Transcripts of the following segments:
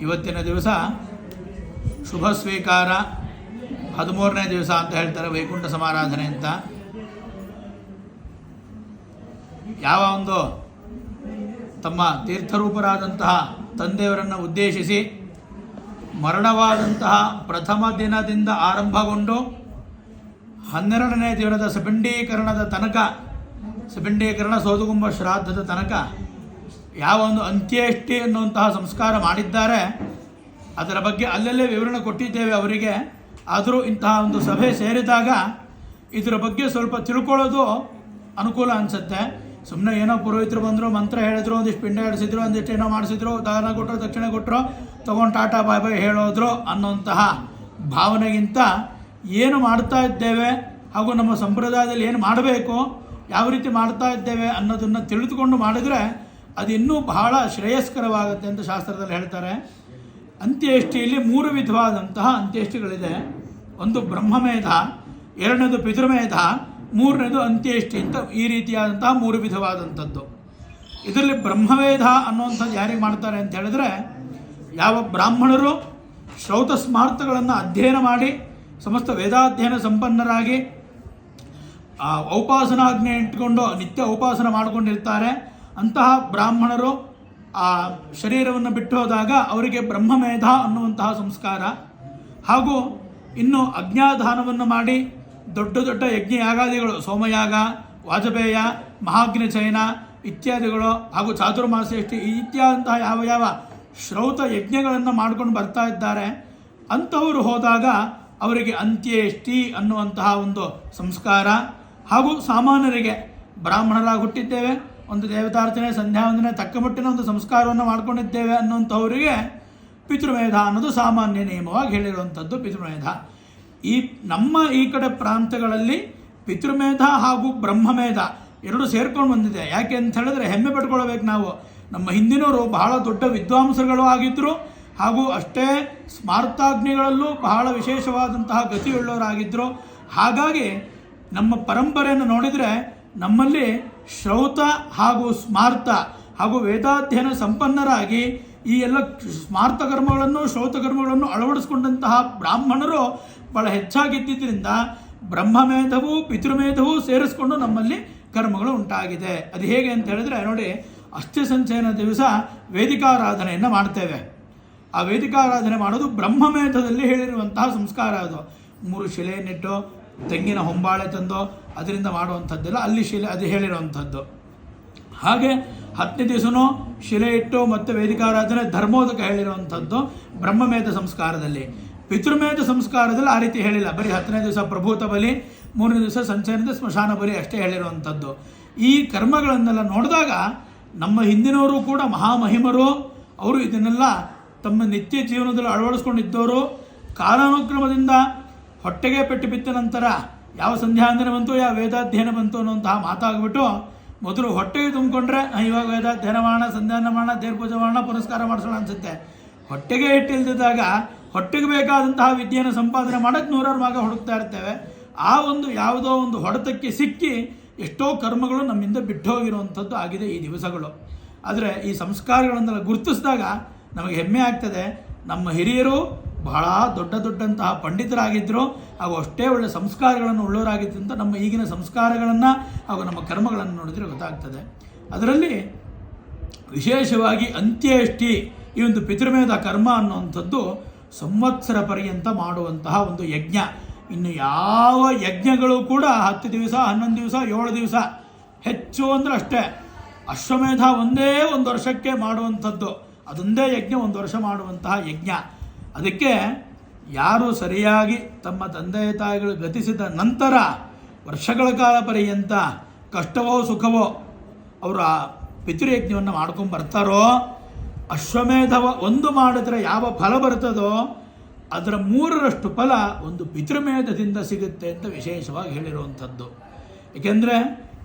ಇವತ್ತಿನ ದಿವಸ ಶುಭ ಸ್ವೀಕಾರ ಹದಿಮೂರನೇ ದಿವಸ ಅಂತ ಹೇಳ್ತಾರೆ ವೈಕುಂಠ ಸಮಾರಾಧನೆ ಅಂತ. ಯಾವ ಒಂದು ತಮ್ಮ ತೀರ್ಥರೂಪರಾದಂತಹ ತಂದೆಯವರನ್ನು ಉದ್ದೇಶಿಸಿ ಮರಣವಾದಂತಹ ಪ್ರಥಮ ದಿನದಿಂದ ಆರಂಭಗೊಂಡು ಹನ್ನೆರಡನೇ ದಿನದ ಸಪಿಂಡೀಕರಣದ ತನಕ ಸಪಿಂಡೀಕರಣ ಸೋದುಗುಂಬ ಶ್ರಾದ್ದದ ತನಕ ಯಾವ ಒಂದು ಅಂತ್ಯೇಷ್ಟಿ ಅನ್ನುವಂತಹ ಸಂಸ್ಕಾರ ಮಾಡಿದ್ದಾರೆ, ಅದರ ಬಗ್ಗೆ ಅಲ್ಲಲ್ಲೇ ವಿವರಣೆ ಕೊಟ್ಟಿದ್ದೇವೆ ಅವರಿಗೆ. ಆದರೂ ಇಂತಹ ಒಂದು ಸಭೆ ಸೇರಿದಾಗ ಇದರ ಬಗ್ಗೆ ಸ್ವಲ್ಪ ತಿಳ್ಕೊಳ್ಳೋದು ಅನುಕೂಲ ಅನಿಸುತ್ತೆ. ಸುಮ್ಮನೆ ಏನೋ ಪುರೋಹಿತರು ಬಂದರು, ಮಂತ್ರ ಹೇಳಿದ್ರು, ಒಂದಿಷ್ಟು ಪಿಂಡ ಹಿಡಿಸಿದ್ರು ಒಂದಿಷ್ಟು ಏನೋ ಮಾಡಿಸಿದ್ರು, ದಾನ ಕೊಟ್ಟರು ದಕ್ಷಿಣೆ ಕೊಟ್ಟರು ತೊಗೊಂಡು ಟಾಟಾ ಬಾಯ್ ಬಾಯ್ ಹೇಳೋದ್ರು ಅನ್ನೋಂತಹ ಭಾವನೆಗಿಂತ ಏನು ಮಾಡ್ತಾ ಇದ್ದೇವೆ ಹಾಗೂ ನಮ್ಮ ಸಂಪ್ರದಾಯದಲ್ಲಿ ಏನು ಮಾಡಬೇಕು, ಯಾವ ರೀತಿ ಮಾಡ್ತಾ ಇದ್ದೇವೆ ಅನ್ನೋದನ್ನು ತಿಳಿದುಕೊಂಡು ಮಾಡಿದರೆ ಅದು ಬಹಳ ಶ್ರೇಯಸ್ಕರವಾಗುತ್ತೆ ಅಂತ ಶಾಸ್ತ್ರದಲ್ಲಿ ಹೇಳ್ತಾರೆ. ಅಂತ್ಯೇಷ್ಟಿಯಲ್ಲಿ ಮೂರು ವಿಧವಾದಂತಹ ಅಂತ್ಯೇಷ್ಟಿಗಳಿದೆ. ಒಂದು ಬ್ರಹ್ಮಮೇಧ, ಎರಡನೇದು ಪಿತೃಮೇಧ, ಮೂರನೇದು ಅಂತ್ಯೇಷ್ಟಿ ಅಂತ ಈ ರೀತಿಯಾದಂತಹ ಮೂರು ವಿಧವಾದಂಥದ್ದು. ಇದರಲ್ಲಿ ಬ್ರಹ್ಮವೇಧ ಅನ್ನುವಂಥದ್ದು ಯಾರಿಗೆ ಮಾಡ್ತಾರೆ ಅಂತ ಹೇಳಿದ್ರೆ, ಯಾವ ಬ್ರಾಹ್ಮಣರು ಶ್ರೌತ ಸ್ಮಾರ್ತಗಳನ್ನು ಅಧ್ಯಯನ ಮಾಡಿ, ಸಮಸ್ತ ವೇದಾಧ್ಯಯನ ಸಂಪನ್ನರಾಗಿ, ಆ, ಔಪಾಸನಾಜ್ಞೆ ಇಟ್ಕೊಂಡು, ನಿತ್ಯ ಉಪಾಸನ ಮಾಡಿಕೊಂಡಿರ್ತಾರೆ. ಅಂತಹ ಬ್ರಾಹ್ಮಣರು ಆ ಶರೀರವನ್ನು ಬಿಟ್ಟು ಹೋದಾಗ ಅವರಿಗೆ ಬ್ರಹ್ಮಮೇಧ ಅನ್ನುವಂತಹ ಸಂಸ್ಕಾರ. ಹಾಗೂ ಇನ್ನು ಅಜ್ಞಾಧಾನವನ್ನು ಮಾಡಿ ದೊಡ್ಡ ದೊಡ್ಡ ಯಜ್ಞ ಯಾಗಾದಿಗಳು ಸೋಮಯಾಗ, ವಾಜಪೇಯ ಮಹಾಗ್ನಿಚಯನ ಇತ್ಯಾದಿಗಳು ಹಾಗೂ ಚಾತುರ್ಮಾಸೇಷ್ಟಿ ಈ ಇತ್ಯಾದಂತಹ ಯಾವ ಯಾವ ಶ್ರೌತ ಯಜ್ಞಗಳನ್ನು ಮಾಡ್ಕೊಂಡು ಬರ್ತಾ ಇದ್ದಾರೆ. ಅಂಥವರು ಹೋದಾಗ ಅವರಿಗೆ ಅಂತ್ಯೇಷ್ಟಿ ಅನ್ನುವಂತಹ ಒಂದು ಸಂಸ್ಕಾರ. ಹಾಗೂ ಸಾಮಾನ್ಯರಿಗೆ ಬ್ರಾಹ್ಮಣರಾಗಿ ಹುಟ್ಟಿದ್ದೇವೆ. ಒಂದು ದೇವತಾರ್ಚನೆ ಸಂಧ್ಯಾವಂದನೆ ತಕ್ಕ ಮಟ್ಟಿನ ಒಂದು ಸಂಸ್ಕಾರವನ್ನು ಮಾಡ್ಕೊಂಡಿದ್ದೇವೆ ಅನ್ನುವಂಥವರಿಗೆ ಪಿತೃಮೇಧ ಅನ್ನೋದು ಸಾಮಾನ್ಯ ನಿಯಮವಾಗಿ ಹೇಳಿರುವಂಥದ್ದು ಪಿತೃಮೇಧ. ಈ ನಮ್ಮ ಈ ಕಡೆ ಪ್ರಾಂತಗಳಲ್ಲಿ ಪಿತೃಮೇಧ ಹಾಗೂ ಬ್ರಹ್ಮಮೇಧ ಎರಡು ಸೇರ್ಕೊಂಡು ಬಂದಿದೆ. ಯಾಕೆ ಅಂತ ಹೇಳಿದ್ರೆ ಹೆಮ್ಮೆ ಪಡ್ಕೊಳ್ಬೇಕು ನಾವು. ನಮ್ಮ ಹಿಂದಿನವರು ಬಹಳ ದೊಡ್ಡ ವಿದ್ವಾಂಸರುಗಳು ಆಗಿದ್ದರು ಹಾಗೂ ಅಷ್ಟೇ ಸ್ಮಾರ್ತಾಗ್ನಿಗಳಲ್ಲೂ ಬಹಳ ವಿಶೇಷವಾದಂತಹ ಗತಿಯುಳ್ಳವರಾಗಿದ್ದರು ಹಾಗಾಗಿ ನಮ್ಮ ಪರಂಪರೆಯನ್ನು ನೋಡಿದರೆ ನಮ್ಮಲ್ಲಿ ಶ್ರೌತ ಹಾಗೂ ಸ್ಮಾರ್ತ ಹಾಗೂ ವೇದಾಧ್ಯಯನ ಸಂಪನ್ನರಾಗಿ ಈ ಎಲ್ಲ ಸ್ಮಾರ್ತ ಕರ್ಮಗಳನ್ನು, ಶ್ರೌತ ಕರ್ಮಗಳನ್ನು ಅಳವಡಿಸಿಕೊಂಡಂತಹ ಬ್ರಾಹ್ಮಣರು ಬಹಳ ಹೆಚ್ಚಾಗಿದ್ದರಿಂದ ಬ್ರಹ್ಮಮೇಧವು, ಪಿತೃಮೇಧವು ಸೇರಿಸಿಕೊಂಡು ನಮ್ಮಲ್ಲಿ ಕರ್ಮಗಳು ಉಂಟಾಗಿದೆ. ಅದು ಹೇಗೆ ಅಂತ ಹೇಳಿದ್ರೆ ನೋಡಿ, ಅಸ್ಥಿ ಸಂಚಯನ ದಿವಸ ವೇದಿಕಾರಾಧನೆಯನ್ನು ಮಾಡ್ತೇವೆ. ಆ ವೇದಿಕಾರಾಧನೆ ಮಾಡೋದು ಬ್ರಹ್ಮಮೇಧದಲ್ಲಿ ಹೇಳಿರುವಂತಹ ಸಂಸ್ಕಾರ ಅದು. ಮೂರು ಶಿಲೆಯನ್ನಿಟ್ಟು ತೆಂಗಿನ ಹೊಂಬಾಳೆ ತಂದು, ಅದರಿಂದ ಮಾಡುವಂಥದ್ದೆಲ್ಲ ಅಲ್ಲಿ ಶಿಲೆ, ಅದು ಹೇಳಿರುವಂಥದ್ದು. ಹಾಗೆ ಹತ್ತನೇ ದಿವಸನೂ ಶಿಲೆ ಇಟ್ಟು ಮತ್ತು ವೇದಿಕಾರಾಧನೆ ಧರ್ಮೋದಕ ಹೇಳಿರುವಂಥದ್ದು ಬ್ರಹ್ಮಮೇಧ ಸಂಸ್ಕಾರದಲ್ಲಿ. ಪಿತೃಮೇಧ ಸಂಸ್ಕಾರದಲ್ಲಿ ಆ ರೀತಿ ಹೇಳಿಲ್ಲ. ಬರೀ ಹತ್ತನೇ ದಿವಸ ಪ್ರಭೂತ ಬಲಿ ಮೂರನೇ ದಿವಸ ಸಂಚಯನದ ಸ್ಮಶಾನ ಬಲಿ ಅಷ್ಟೇ ಹೇಳಿರುವಂಥದ್ದು. ಈ ಕರ್ಮಗಳನ್ನೆಲ್ಲ ನೋಡಿದಾಗ ನಮ್ಮ ಹಿಂದಿನವರು ಕೂಡ ಮಹಾಮಹಿಮರು, ಅವರು ಇದನ್ನೆಲ್ಲ ತಮ್ಮ ನಿತ್ಯ ಜೀವನದಲ್ಲಿ ಅಳವಡಿಸ್ಕೊಂಡಿದ್ದವರು, ಕಾಲಾನುಕ್ರಮದಿಂದ ಹೊಟ್ಟೆಗೆ ಪೆಟ್ಟು ಬಿತ್ತ ನಂತರ ಯಾವ ಸಂಧ್ಯಾಂದನ ಬಂತು, ಯಾವ ವೇದಾಧ್ಯಯನ ಬಂತು ಅನ್ನುವಂತಹ ಮಾತಾಗ್ಬಿಟ್ಟು ಮೊದಲು ಹೊಟ್ಟೆಗೆ ತುಂಬಿಕೊಂಡ್ರೆ ಇವಾಗ ವೇದಾಧ್ಯಯನ ಮಾಡೋಣ ಸಂಧ್ಯಾನ ಮಾಡೋಣ ದೇವ್ರ ಪೂಜೆ ಮಾಡೋಣ, ಪುರಸ್ಕಾರ ಮಾಡಿಸೋಣ ಅನ್ಸುತ್ತೆ. ಹೊಟ್ಟೆಗೆ ಇಟ್ಟಿಲ್ದಿದ್ದಾಗ ಹೊಟ್ಟೆಗೆ ಬೇಕಾದಂತಹ ವಿದ್ಯೆಯನ್ನು ಸಂಪಾದನೆ ಮಾಡೋಕ್ಕೆ ನೂರಾರು ಮಾಗ ಹುಡುಕ್ತಾ ಇರ್ತೇವೆ. ಆ ಒಂದು ಯಾವುದೋ ಒಂದು ಹೊಡೆತಕ್ಕೆ ಸಿಕ್ಕಿ ಎಷ್ಟೋ ಕರ್ಮಗಳು ನಮ್ಮಿಂದ ಬಿಟ್ಟು ಹೋಗಿರುವಂಥದ್ದು ಆಗಿದೆ ಈ ದಿವಸಗಳು. ಆದರೆ ಈ ಸಂಸ್ಕಾರಗಳನ್ನೆಲ್ಲ ಗುರುತಿಸಿದಾಗ ನಮಗೆ ಹೆಮ್ಮೆ ಆಗ್ತದೆ. ನಮ್ಮ ಹಿರಿಯರು ಬಹಳ ದೊಡ್ಡ ದೊಡ್ಡಂತಹ ಪಂಡಿತರಾಗಿದ್ದರು ಹಾಗೂ ಅಷ್ಟೇ ಒಳ್ಳೆಯ ಸಂಸ್ಕಾರಗಳನ್ನು ಉಳ್ಳವರಾಗಿತ್ತು ಅಂತ ನಮ್ಮ ಈಗಿನ ಸಂಸ್ಕಾರಗಳನ್ನು ಹಾಗೂ ನಮ್ಮ ಕರ್ಮಗಳನ್ನು ನೋಡಿದರೆ ಗೊತ್ತಾಗ್ತದೆ. ಅದರಲ್ಲಿ ವಿಶೇಷವಾಗಿ ಅಂತ್ಯೇಷ್ಟಿ ಈ ಒಂದು ಪಿತೃಮೇಧ ಕರ್ಮ ಅನ್ನುವಂಥದ್ದು ಸಂವತ್ಸರ ಪರ್ಯಂತ ಮಾಡುವಂತಹ ಒಂದು ಯಜ್ಞ. ಇನ್ನು ಯಾವ ಯಜ್ಞಗಳು ಕೂಡ ಹತ್ತು ದಿವಸ, ಹನ್ನೊಂದು ದಿವಸ, ಏಳು ದಿವಸ, ಹೆಚ್ಚು ಅಂದರೆ ಅಷ್ಟೇ. ಅಶ್ವಮೇಧ ಒಂದೇ ಒಂದು ವರ್ಷಕ್ಕೆ ಮಾಡುವಂಥದ್ದು. ಅದೊಂದೇ ಯಜ್ಞ, ಒಂದು ವರ್ಷ ಮಾಡುವಂತಹ ಯಜ್ಞ. ಅದಕ್ಕೆ ಯಾರು ಸರಿಯಾಗಿ ತಮ್ಮ ತಂದೆ ತಾಯಿಗಳು ಗತಿಸಿದ ನಂತರ ವರ್ಷಗಳ ಕಾಲ ಪರ್ಯಂತ ಕಷ್ಟವೋ ಸುಖವೋ ಅವರು ಪಿತೃಯಜ್ಞವನ್ನು ಮಾಡ್ಕೊಂಡು ಬರ್ತಾರೋ, ಅಶ್ವಮೇಧವ ಒಂದು ಮಾಡಿದ್ರೆ ಯಾವ ಫಲ ಬರ್ತದೋ ಅದರ ಮೂರರಷ್ಟು ಫಲ ಒಂದು ಪಿತೃಮೇಧದಿಂದ ಸಿಗುತ್ತೆ ಅಂತ ವಿಶೇಷವಾಗಿ ಹೇಳಿರುವಂಥದ್ದು. ಏಕೆಂದರೆ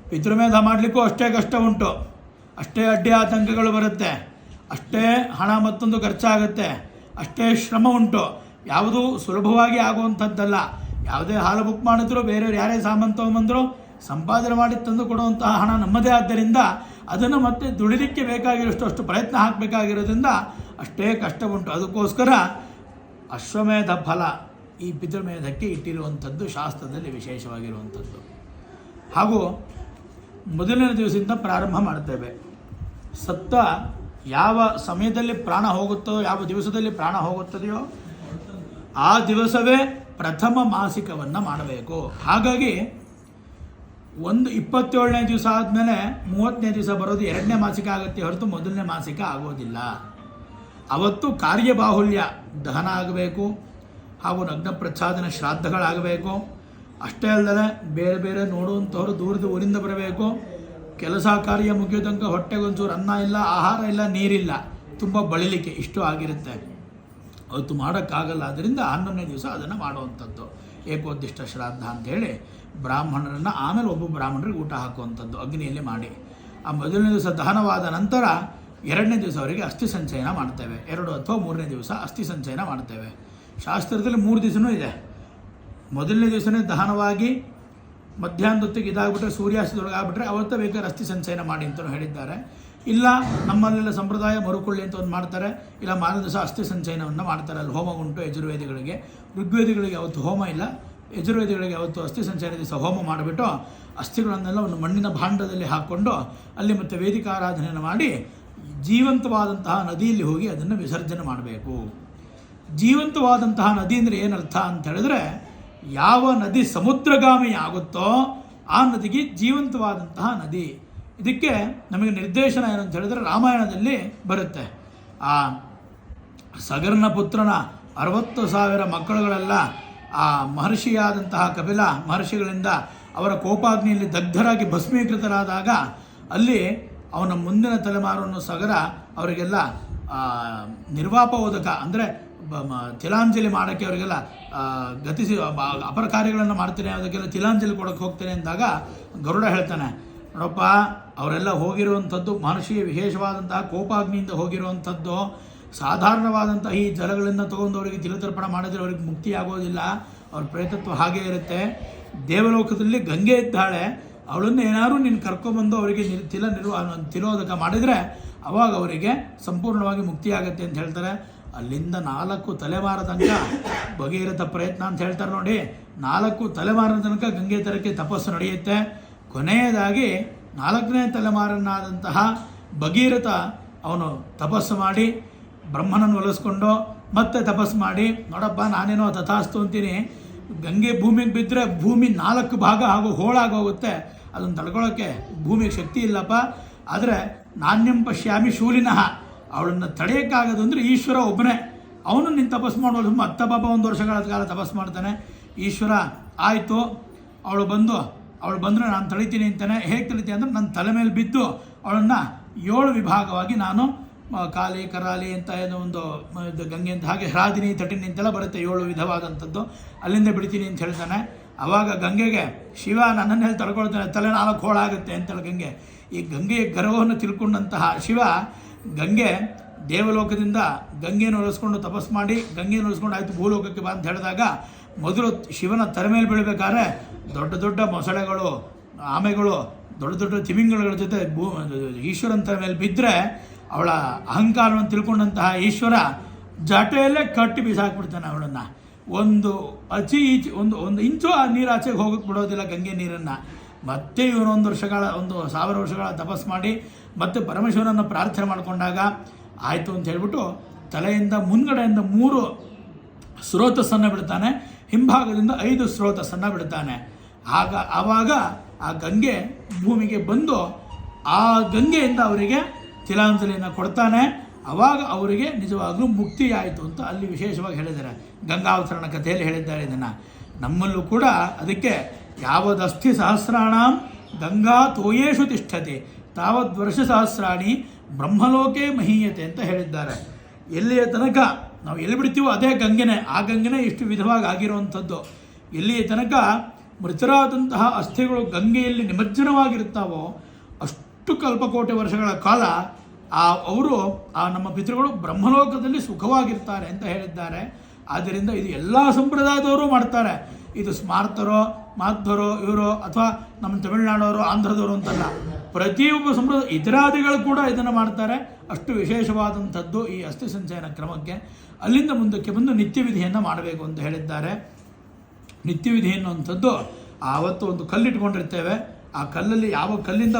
ಪಿತೃಮೇಧ ಮಾಡಲಿಕ್ಕೂ ಅಷ್ಟೇ ಕಷ್ಟ ಉಂಟು. ಅಷ್ಟೇ ಅಡ್ಡಿ ಆತಂಕಗಳು ಬರುತ್ತೆ. ಅಷ್ಟೇ ಹಣ ಮತ್ತೊಂದು ಖರ್ಚಾಗುತ್ತೆ. ಅಷ್ಟೇ ಶ್ರಮ ಉಂಟು. ಯಾವುದೂ ಸುಲಭವಾಗಿ ಆಗುವಂಥದ್ದಲ್ಲ. ಯಾವುದೇ ಹಾಲು ಬುಕ್ ಮಾಡಿದ್ರು, ಬೇರೆಯವ್ರು ಯಾರೇ ಸಾಮಾನು ತೊಗೊಂಬಂದ್ರು ಸಂಪಾದನೆ ಮಾಡಿ ತಂದು ಕೊಡುವಂತಹ ಹಣ ನಮ್ಮದೇ ಆದ್ದರಿಂದ ಅದನ್ನು ಮತ್ತೆ ದುಡಿಲಿಕ್ಕೆ ಬೇಕಾಗಿರೋಷ್ಟು ಅಷ್ಟು ಪ್ರಯತ್ನ ಹಾಕಬೇಕಾಗಿರೋದ್ರಿಂದ ಅಷ್ಟೇ ಕಷ್ಟ ಉಂಟು. ಅದಕ್ಕೋಸ್ಕರ ಅಶ್ವಮೇಧ ಫಲ ಈ ಪಿತೃಮೇಧಕ್ಕೆ ಇಟ್ಟಿರುವಂಥದ್ದು ಶಾಸ್ತ್ರದಲ್ಲಿ ವಿಶೇಷವಾಗಿರುವಂಥದ್ದು. ಹಾಗೂ ಮೊದಲನೇ ದಿವಸದಿಂದ ಪ್ರಾರಂಭ ಮಾಡ್ತೇವೆ. ಸತ್ತ ಯಾವ ಸಮಯದಲ್ಲಿ ಪ್ರಾಣ ಹೋಗುತ್ತೋ, ಯಾವ ದಿವಸದಲ್ಲಿ ಪ್ರಾಣ ಹೋಗುತ್ತದೆಯೋ, ಆ ದಿವಸವೇ ಪ್ರಥಮ ಮಾಸಿಕವನ್ನು ಮಾಡಬೇಕು. ಹಾಗಾಗಿ ಒಂದು ಇಪ್ಪತ್ತೇಳನೇ ದಿವಸ ಆದಮೇಲೆ ಮೂವತ್ತನೇ ದಿವಸ ಬರೋದು ಎರಡನೇ ಮಾಸಿಕ ಆಗುತ್ತೆ ಹೊರತು ಮೊದಲನೇ ಮಾಸಿಕ ಆಗೋದಿಲ್ಲ. ಅವತ್ತು ಕಾರ್ಯಬಾಹುಲ್ಯ ದಹನ ಆಗಬೇಕು, ಹಾಗೂ ನಗ್ನ ಪ್ರಚ್ಛಾದನ ಶ್ರಾದ್ದಗಳಾಗಬೇಕು. ಅಷ್ಟೇ ಅಲ್ಲದೆ ಬೇರೆ ಬೇರೆ ನೋಡುವಂಥವ್ರು ದೂರದ ಊರಿಂದ ಬರಬೇಕು. ಕೆಲಸ ಕಾರ್ಯ ಮುಗಿಯೋದಂಗೆ ಹೊಟ್ಟೆಗೊಂಚೂರು ಅನ್ನ ಇಲ್ಲ, ಆಹಾರ ಇಲ್ಲ, ನೀರಿಲ್ಲ. ತುಂಬ ಬಳಲಿಕ್ಕೆ ಇಷ್ಟು ಆಗಿರುತ್ತೆ. ಅವತ್ತು ಮಾಡೋಕ್ಕಾಗಲ್ಲ. ಅದರಿಂದ ಹನ್ನೊಂದನೇ ದಿವಸ ಅದನ್ನು ಮಾಡುವಂಥದ್ದು. ಏಕೋದ್ದಿಷ್ಟ ಶ್ರಾದ್ದ ಅಂಥೇಳಿ ಬ್ರಾಹ್ಮಣರನ್ನು ಆಮೇಲೆ ಒಬ್ಬ ಬ್ರಾಹ್ಮಣರಿಗೆ ಊಟ ಹಾಕುವಂಥದ್ದು ಅಗ್ನಿಯಲ್ಲಿ ಮಾಡಿ. ಆ ಮೊದಲನೇ ದಿವಸ ದಹನವಾದ ನಂತರ ಎರಡನೇ ದಿವಸ ಅವರಿಗೆ ಅಸ್ಥಿ ಸಂಚಯನ ಮಾಡ್ತೇವೆ. ಎರಡು ಅಥವಾ ಮೂರನೇ ದಿವಸ ಅಸ್ಥಿ ಸಂಚಯನ ಮಾಡ್ತೇವೆ. ಶಾಸ್ತ್ರದಲ್ಲಿ ಮೂರು ದಿವಸನೂ ಇದೆ. ಮೊದಲನೇ ದಿವಸನೇ ದಹನವಾಗಿ ಮಧ್ಯಾಹ್ನದೊತ್ತಿಗೆ ಇದಾಗ್ಬಿಟ್ರೆ ಸೂರ್ಯಾಸ್ತದೊಳಗೆ ಆಗ್ಬಿಟ್ರೆ ಅವತ್ತ ಬೇಕಾದ್ರೆ ಅಸ್ಥಿ ಸಂಚಯನ ಮಾಡಿ ಅಂತ ಹೇಳಿದ್ದಾರೆ. ಇಲ್ಲ, ನಮ್ಮಲ್ಲೆಲ್ಲ ಸಂಪ್ರದಾಯ ಮರುಕೊಳ್ಳಿ ಅಂತ ಒಂದು ಮಾಡ್ತಾರೆ. ಇಲ್ಲ ಮಾರದಿವಸ ದಿವಸ ಅಸ್ಥಿ ಸಂಚಯನವನ್ನು ಮಾಡ್ತಾರೆ. ಅಲ್ಲಿ ಹೋಮ ಉಂಟು ಯಜುರ್ವೇದಿಗಳಿಗೆ. ಋಗ್ವೇದಿಗಳಿಗೆ ಅವತ್ತು ಹೋಮ ಇಲ್ಲ. ಯಜುರ್ವೇದಿಗಳಿಗೆ ಅವತ್ತು ಅಸ್ಥಿ ಸಂಚಯನ ದಿವಸ ಹೋಮ ಮಾಡಿಬಿಟ್ಟು ಅಸ್ಥಿಗಳನ್ನೆಲ್ಲ ಒಂದು ಮಣ್ಣಿನ ಭಾಂಡದಲ್ಲಿ ಹಾಕ್ಕೊಂಡು ಅಲ್ಲಿ ಮತ್ತೆ ವೇದಿಕಾರಾಧನೆಯನ್ನು ಮಾಡಿ ಜೀವಂತವಾದಂತಹ ನದಿಯಲ್ಲಿ ಹೋಗಿ ಅದನ್ನು ವಿಸರ್ಜನೆ ಮಾಡಬೇಕು. ಜೀವಂತವಾದಂತಹ ನದಿ ಅಂದರೆ ಏನರ್ಥ ಅಂತ ಹೇಳಿದ್ರೆ ಯಾವ ನದಿ ಸಮುದ್ರಗಾಮಿ ಆಗುತ್ತೋ ಆ ನದಿಗೆ ಜೀವಂತವಾದಂತಹ ನದಿ. ಇದಕ್ಕೆ ನಮಗೆ ನಿರ್ದೇಶನ ಏನು ಅಂತ ಹೇಳಿದ್ರೆ ರಾಮಾಯಣದಲ್ಲಿ ಬರುತ್ತೆ. ಆ ಸಗರ್ನ ಪುತ್ರನ ಅರವತ್ತು ಸಾವಿರ ಮಕ್ಕಳುಗಳೆಲ್ಲ ಆ ಮಹರ್ಷಿಯಾದಂತಹ ಕಪಿಲ ಮಹರ್ಷಿಗಳಿಂದ ಅವರ ಕೋಪಾಗ್ನಿಯಲ್ಲಿ ದಗ್ಧರಾಗಿ ಭಸ್ಮೀಕೃತರಾದಾಗ ಅಲ್ಲಿ ಅವನ ಮುಂದಿನ ತಲೆಮಾರನ್ನು ಸಗರ ಅವರಿಗೆಲ್ಲ ನಿರ್ವಾಪ ನಿರ್ವಾಪೋದಕ ಅಂದರೆ ತಿಲಾಂಜಲಿ ಮಾಡೋಕ್ಕೆ ಅವರಿಗೆಲ್ಲ ಗತಿಸಿ ಅಪರ ಕಾರ್ಯಗಳನ್ನು ಮಾಡ್ತೇನೆ, ಅದಕ್ಕೆಲ್ಲ ತಿಲಾಂಜಲಿ ಕೊಡೋಕ್ಕೆ ಹೋಗ್ತೇನೆ ಅಂದಾಗ ಗರುಡ ಹೇಳ್ತಾನೆ, ನೋಡಪ್ಪ, ಅವರೆಲ್ಲ ಹೋಗಿರುವಂಥದ್ದು ಮನುಷ್ಯ ವಿಶೇಷವಾದಂತಹ ಕೋಪಾಗ್ನಿಯಿಂದ ಹೋಗಿರುವಂಥದ್ದು, ಸಾಧಾರಣವಾದಂತಹ ಈ ಜಲಗಳನ್ನು ತಗೊಂಡು ಅವರಿಗೆ ತಿಲತರ್ಪಣ ಮಾಡಿದರೆ ಅವರಿಗೆ ಮುಕ್ತಿ ಆಗೋದಿಲ್ಲ, ಅವ್ರ ಪ್ರೇತತ್ವ ಹಾಗೇ ಇರುತ್ತೆ. ದೇವಲೋಕದಲ್ಲಿ ಗಂಗೆ ಇದ್ದಾಳೆ, ಅವಳನ್ನು ಏನಾದರೂ ನೀನು ಕರ್ಕೊಂಬಂದು ಅವರಿಗೆ ತಿಲ ನಿರ್ವ ತಿಲೋದಕ ಮಾಡಿದರೆ ಅವಾಗ ಅವರಿಗೆ ಸಂಪೂರ್ಣವಾಗಿ ಮುಕ್ತಿ ಆಗುತ್ತೆ ಅಂತ ಹೇಳ್ತಾರೆ. ಅಲ್ಲಿಂದ ನಾಲ್ಕು ತಲೆಮಾರ ತನಕ ಭಗೀರಥ ಪ್ರಯತ್ನ ಅಂತ ಹೇಳ್ತಾರೆ ನೋಡಿ. ನಾಲ್ಕು ತಲೆಮಾರಿನ ತನಕ ಗಂಗೆ ತರಕ್ಕೆ ತಪಸ್ಸು ನಡೆಯುತ್ತೆ. ಕೊನೆಯದಾಗಿ ನಾಲ್ಕನೇ ತಲೆಮಾರನಾದಂತಹ ಭಗೀರಥ ಅವನು ತಪಸ್ಸು ಮಾಡಿ ಬ್ರಹ್ಮನನ್ನು ಒಲಿಸ್ಕೊಂಡು ಮತ್ತೆ ತಪಸ್ಸು ಮಾಡಿ, ನೋಡಪ್ಪ ನಾನೇನೋ ತಥಾಸ್ತು ಅಂತೀನಿ. ಗಂಗೆ ಭೂಮಿಗೆ ಬಿದ್ದರೆ ಭೂಮಿ ನಾಲ್ಕು ಭಾಗ ಹಾಗೂ ಹೋಳಾಗೋಗುತ್ತೆ ಅದನ್ನು ತಡ್ಕೊಳ್ಳೋಕ್ಕೆ ಭೂಮಿಗೆ ಶಕ್ತಿ ಇಲ್ಲಪ್ಪ. ಆದರೆ ನಾಣ್ಯಂ ಪಶ್ಯಾಮಿ ಶೂಲಿನಃ. ಅವಳನ್ನು ತಡೆಯೋಕ್ಕಾಗದು ಅಂದರೆ ಈಶ್ವರ ಒಬ್ಬನೇ. ಅವನು ನಿನ್ನ ತಪಸ್ಸು ಮಾಡೋದು ಅತ್ತ ಪಾಪ ಒಂದು ವರ್ಷಗಳ ಕಾಲ ತಪಸ್ಸು ಮಾಡ್ತಾನೆ. ಈಶ್ವರ, ಆಯಿತು, ಅವಳು ಬಂದು, ಅವಳು ಬಂದರೆ ನಾನು ತಳಿತೀನಿ ಅಂತಾನೆ. ಹೇಗೆ ತಳಿತೀನಿ ಅಂದರೆ ನನ್ನ ತಲೆ ಮೇಲೆ ಬಿದ್ದು ಅವಳನ್ನು ಏಳು ವಿಭಾಗವಾಗಿ ನಾನು ಕಾಲಿ, ಕರಾಲಿ ಅಂತ ಏನೋ ಒಂದು ಗಂಗೆ ಅಂತ ಹಾಗೆ ಹ್ರಾದಿನಿ, ತಟಿನಿ ಅಂತೆಲ್ಲ ಬರುತ್ತೆ. ಏಳು ವಿಧವಾದಂಥದ್ದು. ಅಲ್ಲಿಂದ ಬಿಡ್ತೀನಿ ಅಂತ ಹೇಳ್ತಾನೆ. ಅವಾಗ ಗಂಗೆಗೆ, ಶಿವ, ನನ್ನನ್ನು ಹೇಳಿ, ತಡ್ಕೊಳ್ತಾನೆ. ತಲೆ ನಾಲ್ಕು ಹೋಳಾಗುತ್ತೆ ಅಂತೇಳಿ ಗಂಗೆ. ಈ ಗಂಗೆಯ ಗರ್ವವನ್ನು ತಿಳ್ಕೊಂಡಂತಹ ಶಿವ ಗಂಗೆ ದೇವಲೋಕದಿಂದ ಗಂಗೆಯನ್ನು ಉಳಿಸ್ಕೊಂಡು ತಪಸ್ ಮಾಡಿ, ಗಂಗೆಯನ್ನು ಉಳಿಸ್ಕೊಂಡು ಆಯಿತು ಭೂಲೋಕಕ್ಕೆ ಬಾ ಅಂತ ಹೇಳಿದಾಗ ಮೊದಲು ಶಿವನ ತಲೆ ಮೇಲೆ ಬೀಳಬೇಕಾದ್ರೆ ದೊಡ್ಡ ದೊಡ್ಡ ಮೊಸಳೆಗಳು, ಆಮೆಗಳು, ದೊಡ್ಡ ದೊಡ್ಡ ತಿಮಿಂಗಳ ಜೊತೆ ಭೂ, ಈಶ್ವರನ ತಲೆ ಮೇಲೆ ಬಿದ್ದರೆ ಅವಳ ಅಹಂಕಾರವನ್ನು ತಿಳ್ಕೊಂಡಂತಹ ಈಶ್ವರ ಜಟೆಯಲ್ಲೇ ಕಟ್ಟಿ ಬಿಸಾಕ್ಬಿಡ್ತಾನೆ ಅವಳನ್ನು. ಒಂದು ಅಚಿ ಈಚೆ, ಒಂದು ಒಂದು ಇಂಚು ಆ ನೀರು ಆಚೆಗೆ ಹೋಗಕ್ಕೆ ಬಿಡೋದಿಲ್ಲ ಗಂಗೆ ನೀರನ್ನು. ಮತ್ತೆ ಇವನೊಂದು ವರ್ಷಗಳ, ಒಂದು ಸಾವಿರ ವರ್ಷಗಳ ತಪಸ್ ಮಾಡಿ ಮತ್ತೆ ಪರಮೇಶ್ವರನ ಪ್ರಾರ್ಥನೆ ಮಾಡಿಕೊಂಡಾಗ ಆಯಿತು ಅಂತ ಹೇಳ್ಬಿಟ್ಟು ತಲೆಯಿಂದ ಮುನ್ಗಡೆಯಿಂದ ಮೂರು ಸ್ರೋತಸ್ಸನ್ನು ಬಿಡ್ತಾನೆ, ಹಿಂಭಾಗದಿಂದ ಐದು ಸ್ರೋತಸ್ಸನ್ನು ಬಿಡ್ತಾನೆ. ಆಗ ಆವಾಗ ಆ ಗಂಗೆ ಭೂಮಿಗೆ ಬಂದು ಆ ಗಂಗೆಯಿಂದ ಅವರಿಗೆ ತಿಲಾಂಜಲಿಯನ್ನು ಕೊಡ್ತಾನೆ. ಅವಾಗ ಅವರಿಗೆ ನಿಜವಾಗಲೂ ಮುಕ್ತಿಯಾಯಿತು ಅಂತ ಅಲ್ಲಿ ವಿಶೇಷವಾಗಿ ಹೇಳಿದ್ದಾರೆ. ಗಂಗಾವತರಣ ಕಥೆಯಲ್ಲಿ ಹೇಳಿದ್ದಾರೆ ಇದನ್ನು. ನಮ್ಮಲ್ಲೂ ಕೂಡ ಅದಕ್ಕೆ ಯಾವದಸ್ಥಿ ಸಹಸ್ರಾಣಾಂ ಗಂಗಾ ತೋಯೇಶು ತಿಷ್ಠತೆ. ತಾವದ್ ವರ್ಷ ಸಹಸ್ರಾಣಿ ಬ್ರಹ್ಮಲೋಕೆ ಮಹೀಯತೆ ಅಂತ ಹೇಳಿದ್ದಾರೆ. ಎಲ್ಲಿಯ ತನಕ ನಾವು ಎಲ್ಲಿ ಬಿಡ್ತೀವೋ ಅದೇ ಗಂಗೆನೇ, ಆ ಗಂಗೆನೇ ಇಷ್ಟು ವಿಧವಾಗಿ ಆಗಿರುವಂಥದ್ದು. ಎಲ್ಲಿಯ ತನಕ ಮೃತರಾದಂತಹ ಅಸ್ಥಿಗಳು ಗಂಗೆಯಲ್ಲಿ ನಿಮಜ್ಜನವಾಗಿರ್ತಾವೋ ಅಷ್ಟು ಕಲ್ಪಕೋಟಿ ವರ್ಷಗಳ ಕಾಲ ಆ ಅವರು, ಆ ನಮ್ಮ ಪಿತೃಗಳು ಬ್ರಹ್ಮಲೋಕದಲ್ಲಿ ಸುಖವಾಗಿರ್ತಾರೆ ಅಂತ ಹೇಳಿದ್ದಾರೆ. ಆದ್ದರಿಂದ ಇದು ಎಲ್ಲ ಸಂಪ್ರದಾಯದವರು ಮಾಡ್ತಾರೆ. ಇದು ಸ್ಮಾರ್ತರೋ, ಮಾಧ್ವರೋ, ಇವರೋ ಅಥವಾ ನಮ್ಮ ತಮಿಳುನಾಡವರು ಆಂಧ್ರದವರು ಅಂತಲ್ಲ. ಪ್ರತಿಯೊಬ್ಬ ಸಂಪ್ರದಾಯ ಇತರಾದಿಗಳು ಕೂಡ ಇದನ್ನು ಮಾಡ್ತಾರೆ. ಅಷ್ಟು ವಿಶೇಷವಾದಂಥದ್ದು ಈ ಅಸ್ಥಿ ಸಂಚಯನ ಕ್ರಮಕ್ಕೆ. ಅಲ್ಲಿಂದ ಮುಂದಕ್ಕೆ ಬಂದು ನಿತ್ಯವಿಧಿಯನ್ನು ಮಾಡಬೇಕು ಅಂತ ಹೇಳಿದ್ದಾರೆ. ನಿತ್ಯವಿಧಿ ಅನ್ನುವಂಥದ್ದು ಆವತ್ತು ಒಂದು ಕಲ್ಲಿಟ್ಕೊಂಡಿರ್ತೇವೆ. ಆ ಕಲ್ಲಲ್ಲಿ ಯಾವ ಕಲ್ಲಿಂದ